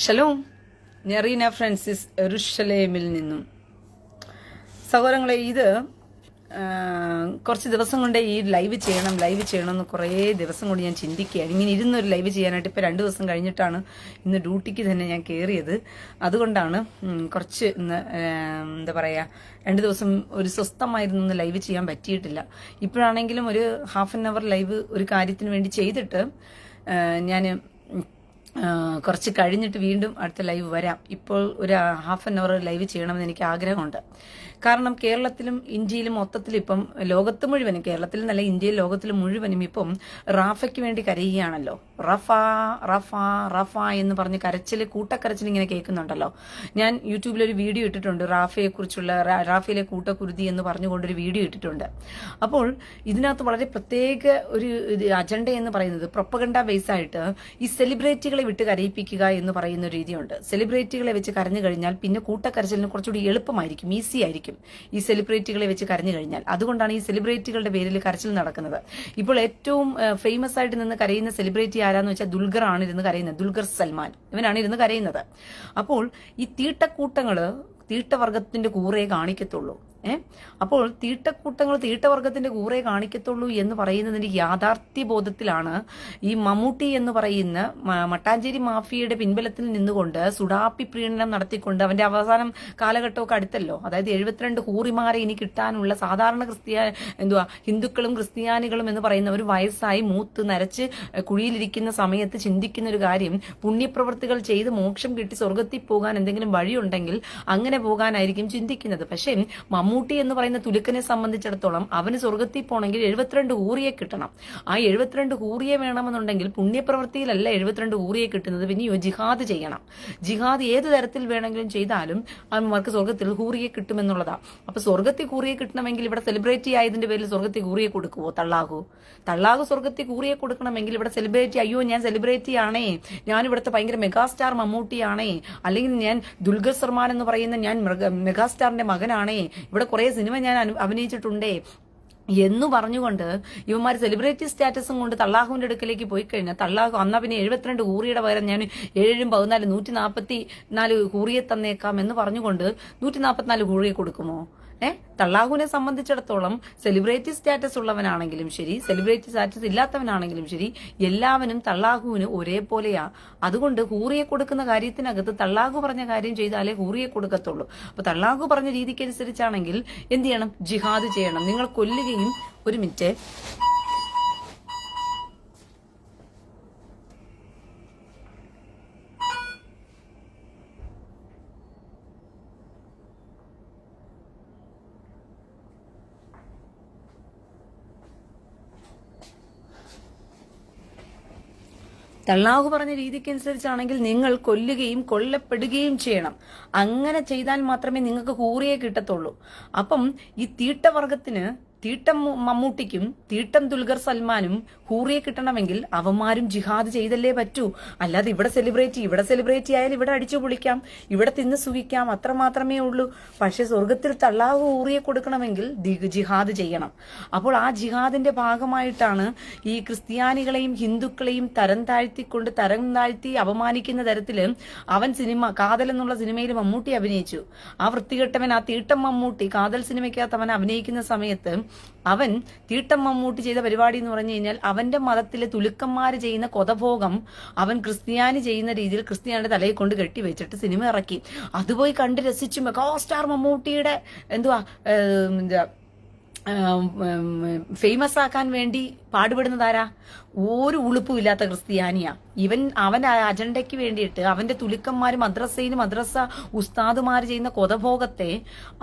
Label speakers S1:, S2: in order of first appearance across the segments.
S1: Shalom. ഞെറീന Francis എറുഷലേമിൽ നിന്നും. സഹോദരങ്ങളെ ഇത് കുറച്ച് ദിവസം കൊണ്ടേ ഈ ലൈവ് ചെയ്യണം ലൈവ് ചെയ്യണം എന്ന് കുറേ ദിവസം കൊണ്ട് ഞാൻ ചിന്തിക്കുകയാണ്. ഇങ്ങനെ ഇരുന്നൊരു ലൈവ് ചെയ്യാനായിട്ട് ഇപ്പോൾ രണ്ട് ദിവസം കഴിഞ്ഞിട്ടാണ് ഇന്ന് ഡ്യൂട്ടിക്ക് തന്നെ ഞാൻ കയറിയത് അതുകൊണ്ടാണ് കുറച്ച് ഇന്ന് എന്താ പറയുക രണ്ട് ദിവസം ഒരു സ്വസ്ഥമായിരുന്നു ലൈവ് ചെയ്യാൻ പറ്റിയിട്ടില്ല. ഇപ്പോഴാണെങ്കിലും ഒരു ഹാഫ് ആൻ അവർ ലൈവ് ഒരു കാര്യത്തിന് വേണ്ടി ചെയ്തിട്ട് ഞാൻ കുറച്ച് കഴിഞ്ഞിട്ട് വീണ്ടും അടുത്ത ലൈവ് വരാം. ഇപ്പോൾ ഒരു ഹാഫ് ആൻ അവർ ലൈവ് ചെയ്യണമെന്ന് എനിക്ക് ആഗ്രഹമുണ്ട്. കാരണം കേരളത്തിലും ഇന്ത്യയിലും മൊത്തത്തിൽ ഇപ്പം ലോകത്ത് മുഴുവനും കേരളത്തിൽ നല്ല ഇന്ത്യയിൽ ലോകത്തിൽ മുഴുവനും ഇപ്പം റാഫയ്ക്ക് വേണ്ടി കരയുകയാണല്ലോ. റഫ റഫ റഫ എന്ന് പറഞ്ഞ് കരച്ചിൽ കൂട്ടക്കരച്ചിൽ ഇങ്ങനെ കേൾക്കുന്നുണ്ടല്ലോ. ഞാൻ യൂട്യൂബിൽ ഒരു വീഡിയോ ഇട്ടിട്ടുണ്ട് റാഫയെ കുറിച്ചുള്ള റാഫയിലെ കൂട്ടക്കുരുതി എന്ന് പറഞ്ഞുകൊണ്ടൊരു വീഡിയോ ഇട്ടിട്ടുണ്ട്. അപ്പോൾ ഇതിനകത്ത് വളരെ പ്രത്യേക ഒരു അജണ്ട എന്ന് പറയുന്നത് പ്രൊപ്പഗണ്ട ബേസ് ആയിട്ട് ഈ സെലിബ്രിറ്റികളെ വിട്ട് കരയിപ്പിക്കുക എന്ന് പറയുന്ന രീതിയുണ്ട്. സെലിബ്രിറ്റികളെ വെച്ച് കരഞ്ഞു കഴിഞ്ഞാൽ പിന്നെ കൂട്ടക്കരച്ചിലിന് കുറച്ചുകൂടി എളുപ്പമായിരിക്കും ഈസി ആയിരിക്കും. ഈ സെലിബ്രിറ്റികളെ വെച്ച് കരഞ്ഞു കഴിഞ്ഞാൽ. അതുകൊണ്ടാണ് ഈ സെലിബ്രിറ്റികളുടെ പേരിൽ കരച്ചിൽ നടക്കുന്നത്. ഇപ്പോൾ ഏറ്റവും ഫേമസ് ആയിട്ട് നിന്ന് കരയുന്ന സെലിബ്രിറ്റി ആരാന്ന് വെച്ചാൽ ദുൽഖർ ആണ് ഇരുന്ന് കരയുന്നത്. ദുൽഖർ സൽമാൻ. ഇവനാണ് ഇരുന്ന് കരയുന്നത്. അപ്പോൾ ഈ തീട്ടക്കൂട്ടങ്ങൾ തീട്ടവർഗത്തിന്റെ കൂറേ കാണിക്കത്തുള്ളൂ. ഏ? അപ്പോൾ തീട്ടക്കൂട്ടങ്ങൾ തീട്ടവർഗത്തിന്റെ കൂറെ കാണിക്കത്തുള്ളൂ എന്ന് പറയുന്നതിന്റെ യാഥാർത്ഥ്യ ബോധത്തിലാണ് ഈ മമ്മൂട്ടി എന്ന് പറയുന്ന മട്ടാഞ്ചേരി മാഫിയയുടെ പിൻബലത്തിൽ നിന്നുകൊണ്ട് സുഡാപ്പി പ്രീണനം നടത്തിക്കൊണ്ട് അവന്റെ അവസാനം കാലഘട്ടമൊക്കെ അടുത്തല്ലോ. അതായത് എഴുപത്തിരണ്ട് ഹൂറിമാരെ ഇനി കിട്ടാനുള്ള സാധാരണ ക്രിസ്ത്യ എന്തുവാ ഹിന്ദുക്കളും ക്രിസ്ത്യാനികളും എന്ന് പറയുന്ന ഒരു വയസ്സായി മൂത്ത് നരച്ച് കുഴിയിലിരിക്കുന്ന സമയത്ത് ചിന്തിക്കുന്ന ഒരു കാര്യം പുണ്യപ്രവർത്തികൾ ചെയ്ത് മോക്ഷം കിട്ടി സ്വർഗത്തിൽ പോകാൻ എന്തെങ്കിലും വഴിയുണ്ടെങ്കിൽ അങ്ങനെ പോകാനായിരിക്കും ചിന്തിക്കുന്നത്. പക്ഷേ മമ്മൂട്ടി എന്ന് പറയുന്ന തുലുക്കനെ സംബന്ധിച്ചിടത്തോളം അവന് സ്വർഗത്തിൽ പോകണമെങ്കിൽ എഴുപത്തിരണ്ട് ഊറിയെ കിട്ടണം. ആ എഴുപത്തിരണ്ട് ഊറിയെ വേണമെന്നുണ്ടെങ്കിൽ പുണ്യപ്രവൃത്തിയിലല്ല എഴുപത്തിരണ്ട് ഊറിയെ കിട്ടുന്നത്. പിന്നെയോ ജിഹാദ് ചെയ്യണം. ജിഹാദ് ഏത് തരത്തിൽ വേണമെങ്കിലും ചെയ്താലും അവന്മാർക്ക് സ്വർഗത്തിൽ ഹൂറിയെ കിട്ടുമെന്നുള്ളതാ. അപ്പൊ സ്വർഗത്തിൽ കൂറിയെ കിട്ടണമെങ്കിൽ ഇവിടെ സെലിബ്രേറ്റ് ആയതിന്റെ പേരിൽ സ്വർഗത്തിൽ കൂറിയെ കൊടുക്കുവോ? തള്ളാഹു. തള്ളാഹു സ്വർഗത്തിൽ കൂറിയെ കൊടുക്കണമെങ്കിൽ ഇവിടെ സെലിബ്രേറ്റ് അയ്യോ ഞാൻ സെലിബ്രേറ്റി ആണേ. ഞാൻ ഇവിടുത്തെ ഭയങ്കര മെഗാസ്റ്റാർ മമ്മൂട്ടിയാണേ. അല്ലെങ്കിൽ ഞാൻ ദുൽഖർ സൽമാൻ എന്ന് പറയുന്ന ഞാൻ മൃഗ- മെഗാസ്റ്റാറിന്റെ മകനാണേ. ഇവിടെ കുറെ സിനിമ ഞാൻ അഭിനയിച്ചിട്ടുണ്ടേ. എന്ന് പറഞ്ഞുകൊണ്ട് ഇവന്മാർ സെലിബ്രിറ്റി സ്റ്റാറ്റസും കൊണ്ട് തള്ളാഹുവിന്റെ അടുക്കലേക്ക് പോയി കഴിഞ്ഞാൽ തള്ളാഹു അന്നാ പിന്നെ എഴുപത്തിരണ്ട് കൂറിയുടെ പകരം ഞാൻ ഏഴും പതിനാല് നൂറ്റി നാൽപ്പത്തി നാല് കൂറിയെ തന്നേക്കാം എന്ന് പറഞ്ഞുകൊണ്ട് നൂറ്റി നാൽപ്പത്തിനാല് കൂറിയെ കൊടുക്കുമോ? ഏ? തള്ളാഹുവിനെ സംബന്ധിച്ചിടത്തോളം സെലിബ്രിറ്റി സ്റ്റാറ്റസ് ഉള്ളവനാണെങ്കിലും ശരി സെലിബ്രിറ്റി സ്റ്റാറ്റസ് ഇല്ലാത്തവനാണെങ്കിലും ശരി എല്ലാവനും തള്ളാഹുവിന് ഒരേപോലെയാ. അതുകൊണ്ട് ഹൂറിയെ കൊടുക്കുന്ന കാര്യത്തിനകത്ത് തള്ളാഹു പറഞ്ഞ കാര്യം ചെയ്താലേ ഹൂറിയെ കൊടുക്കത്തുള്ളൂ. അപ്പൊ തള്ളാഹു പറഞ്ഞ രീതിക്ക് അനുസരിച്ചാണെങ്കിൽ എന്ത് ചെയ്യണം? ജിഹാദ് ചെയ്യണം. നിങ്ങൾ കൊല്ലുകയും ഒരു മിനിറ്റ്. തള്ളാഹു പറഞ്ഞ രീതിക്കനുസരിച്ചാണെങ്കിൽ നിങ്ങൾ കൊല്ലുകയും കൊല്ലപ്പെടുകയും ചെയ്യണം. അങ്ങനെ ചെയ്താൽ മാത്രമേ നിങ്ങൾക്ക് കൂറിയെ കിട്ടത്തുള്ളൂ. അപ്പം ഈ തീട്ടവർഗത്തിന് തീട്ടം മമ്മൂട്ടിക്കും തീട്ടം ദുൽഖർ സൽമാനും ഹൂറിയെ കിട്ടണമെങ്കിൽ അവന്മാരും ജിഹാദ് ചെയ്തല്ലേ പറ്റൂ. അല്ലാതെ ഇവിടെ സെലിബ്രേറ്റ് ഇവിടെ സെലിബ്രേറ്റ് ആയാലും ഇവിടെ അടിച്ചു പൊളിക്കാം. ഇവിടെ തിന്ന് സുഖിക്കാം. അത്ര മാത്രമേ ഉള്ളൂ. പക്ഷെ സ്വർഗത്തിൽ തള്ളാവ് ഹൂറിയെ കൊടുക്കണമെങ്കിൽ ജിഹാദ് ചെയ്യണം. അപ്പോൾ ആ ജിഹാദിന്റെ ഭാഗമായിട്ടാണ് ഈ ക്രിസ്ത്യാനികളെയും ഹിന്ദുക്കളെയും തരം താഴ്ത്തിക്കൊണ്ട് തരം താഴ്ത്തി അപമാനിക്കുന്ന തരത്തിൽ അവൻ സിനിമ കാതൽ എന്നുള്ള സിനിമയിൽ മമ്മൂട്ടി അഭിനയിച്ചു. ആ വൃത്തികെട്ടവൻ ആ തീട്ടം മമ്മൂട്ടി കാതൽ സിനിമയ്ക്കകത്ത് അവൻ അഭിനയിക്കുന്ന സമയത്ത് അവൻ തീട്ടം മമ്മൂട്ടി ചെയ്ത പരിപാടി എന്ന് പറഞ്ഞു കഴിഞ്ഞാൽ അവന്റെ മതത്തിലെ തുലുക്കന്മാർ ചെയ്യുന്ന കൊതഭോഗം അവൻ ക്രിസ്ത്യാനി ചെയ്യുന്ന രീതിയിൽ ക്രിസ്ത്യാനിയുടെ തലയിൽ കൊണ്ട് വെച്ചിട്ട് സിനിമ ഇറക്കി. അതുപോയി കണ്ട് രസിച്ചു മെഗാ സ്റ്റാർ മമ്മൂട്ടിയുടെ എന്തുവാ ഫേമസ് ആക്കാൻ വേണ്ടി പാടുപെടുന്നതാരാ ഒരു ഉളുപ്പും ഇല്ലാത്ത ക്രിസ്ത്യാനിയാ. ഇവൻ അവൻ അജണ്ടയ്ക്ക് വേണ്ടിയിട്ട് അവന്റെ തുലുക്കന്മാർ മദ്രസയിൽ മദ്രസ ഉസ്താദുമാർ ചെയ്യുന്ന കൊതഭോഗത്തെ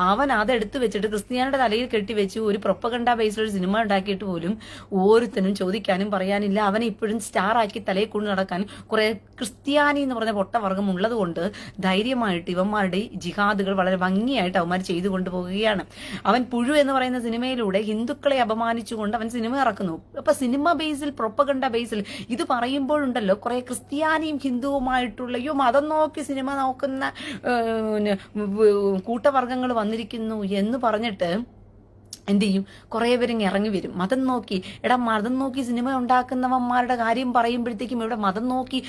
S1: അവൻ അതെടുത്ത് വെച്ചിട്ട് ക്രിസ്ത്യാനിയുടെ തലയിൽ കെട്ടിവെച്ച് ഒരു പ്രൊപ്പകണ്ട ബേസിൽ ഒരു സിനിമ ഉണ്ടാക്കിയിട്ട് പോലും ഓരോരുത്തരും ചോദിക്കാനും പറയാനില്ല. അവനെ ഇപ്പോഴും സ്റ്റാർ ആക്കി തലയിൽ കൊണ്ട് നടക്കാൻ കുറെ ക്രിസ്ത്യാനി എന്ന് പറഞ്ഞ പൊട്ടവർഗം ഉള്ളത് കൊണ്ട് ധൈര്യമായിട്ട് ഇവന്മാരുടെ ജിഹാദുകൾ വളരെ ഭംഗിയായിട്ട് അവന്മാർ ചെയ്തു കൊണ്ടുപോകുകയാണ് അവൻ പുഴു എന്ന് പറയുന്ന സിനിമയിലൂടെ ഹിന്ദുക്കളെ അപമാനിച്ചുകൊണ്ട് അവൻ സിനിമ ഇറക്കുന്നു. അപ്പൊ സിനിമ ബേസിൽ പ്രൊപ്പഗണ്ട ബേസിൽ. ഇത് പറയുമ്പോഴുണ്ടല്ലോ കുറെ ക്രിസ്ത്യാനിയും ഹിന്ദുവുമായിട്ടുള്ള അയ്യോ മതം നോക്കി സിനിമ നോക്കുന്ന കൂട്ടവർഗങ്ങൾ വന്നിരിക്കുന്നു എന്ന് പറഞ്ഞിട്ട് എന്ത് ചെയ്യും? കുറേ പേരിങ്ങ് ഇറങ്ങി വരും. മതം നോക്കി. എടാ മതം നോക്കി സിനിമ ഉണ്ടാക്കുന്നവന്മാരുടെ കാര്യം പറയുമ്പോഴത്തേക്കും ഇവിടെ മതം നോക്കി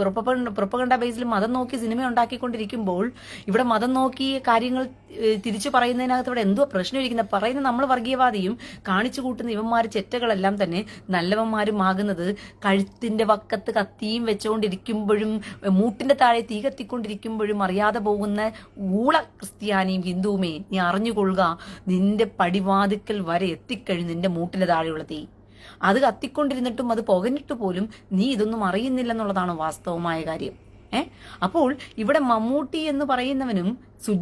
S1: പുറപ്പകണ്ട ബേസിൽ മതം നോക്കി സിനിമ ഉണ്ടാക്കിക്കൊണ്ടിരിക്കുമ്പോൾ ഇവിടെ മതം നോക്കി കാര്യങ്ങൾ തിരിച്ചു പറയുന്നതിനകത്ത് ഇവിടെ എന്തോ പ്രശ്നം ഇരിക്കുന്നത് പറയുന്ന നമ്മൾ വർഗീയവാദിയും കാണിച്ചു കൂട്ടുന്ന ഇവന്മാർ ചെറ്റകളെല്ലാം തന്നെ നല്ലവന്മാരും ആകുന്നത് കഴുത്തിന്റെ വക്കത്ത് കത്തിയും വെച്ചുകൊണ്ടിരിക്കുമ്പോഴും മൂട്ടിന്റെ താഴെ തീ കത്തിക്കൊണ്ടിരിക്കുമ്പോഴും അറിയാതെ പോകുന്ന ഊള ക്രിസ്ത്യാനിയും ഹിന്ദുവുമേ നീ അറിഞ്ഞുകൊള്ളുക. നിന്റെ പടിവാതിക്കൽ വരെ എത്തിക്കഴിഞ്ഞ് നിന്റെ മൂട്ടിന്റെ താഴെയുള്ള തീ. അത് കത്തിക്കൊണ്ടിരുന്നിട്ടും അത് പുകഞ്ഞിട്ട് പോലും നീ ഇതൊന്നും അറിയുന്നില്ലെന്നുള്ളതാണ് വാസ്തവമായ കാര്യം. ഏ? അപ്പോൾ ഇവിടെ മമ്മൂട്ടി എന്ന് പറയുന്നവനും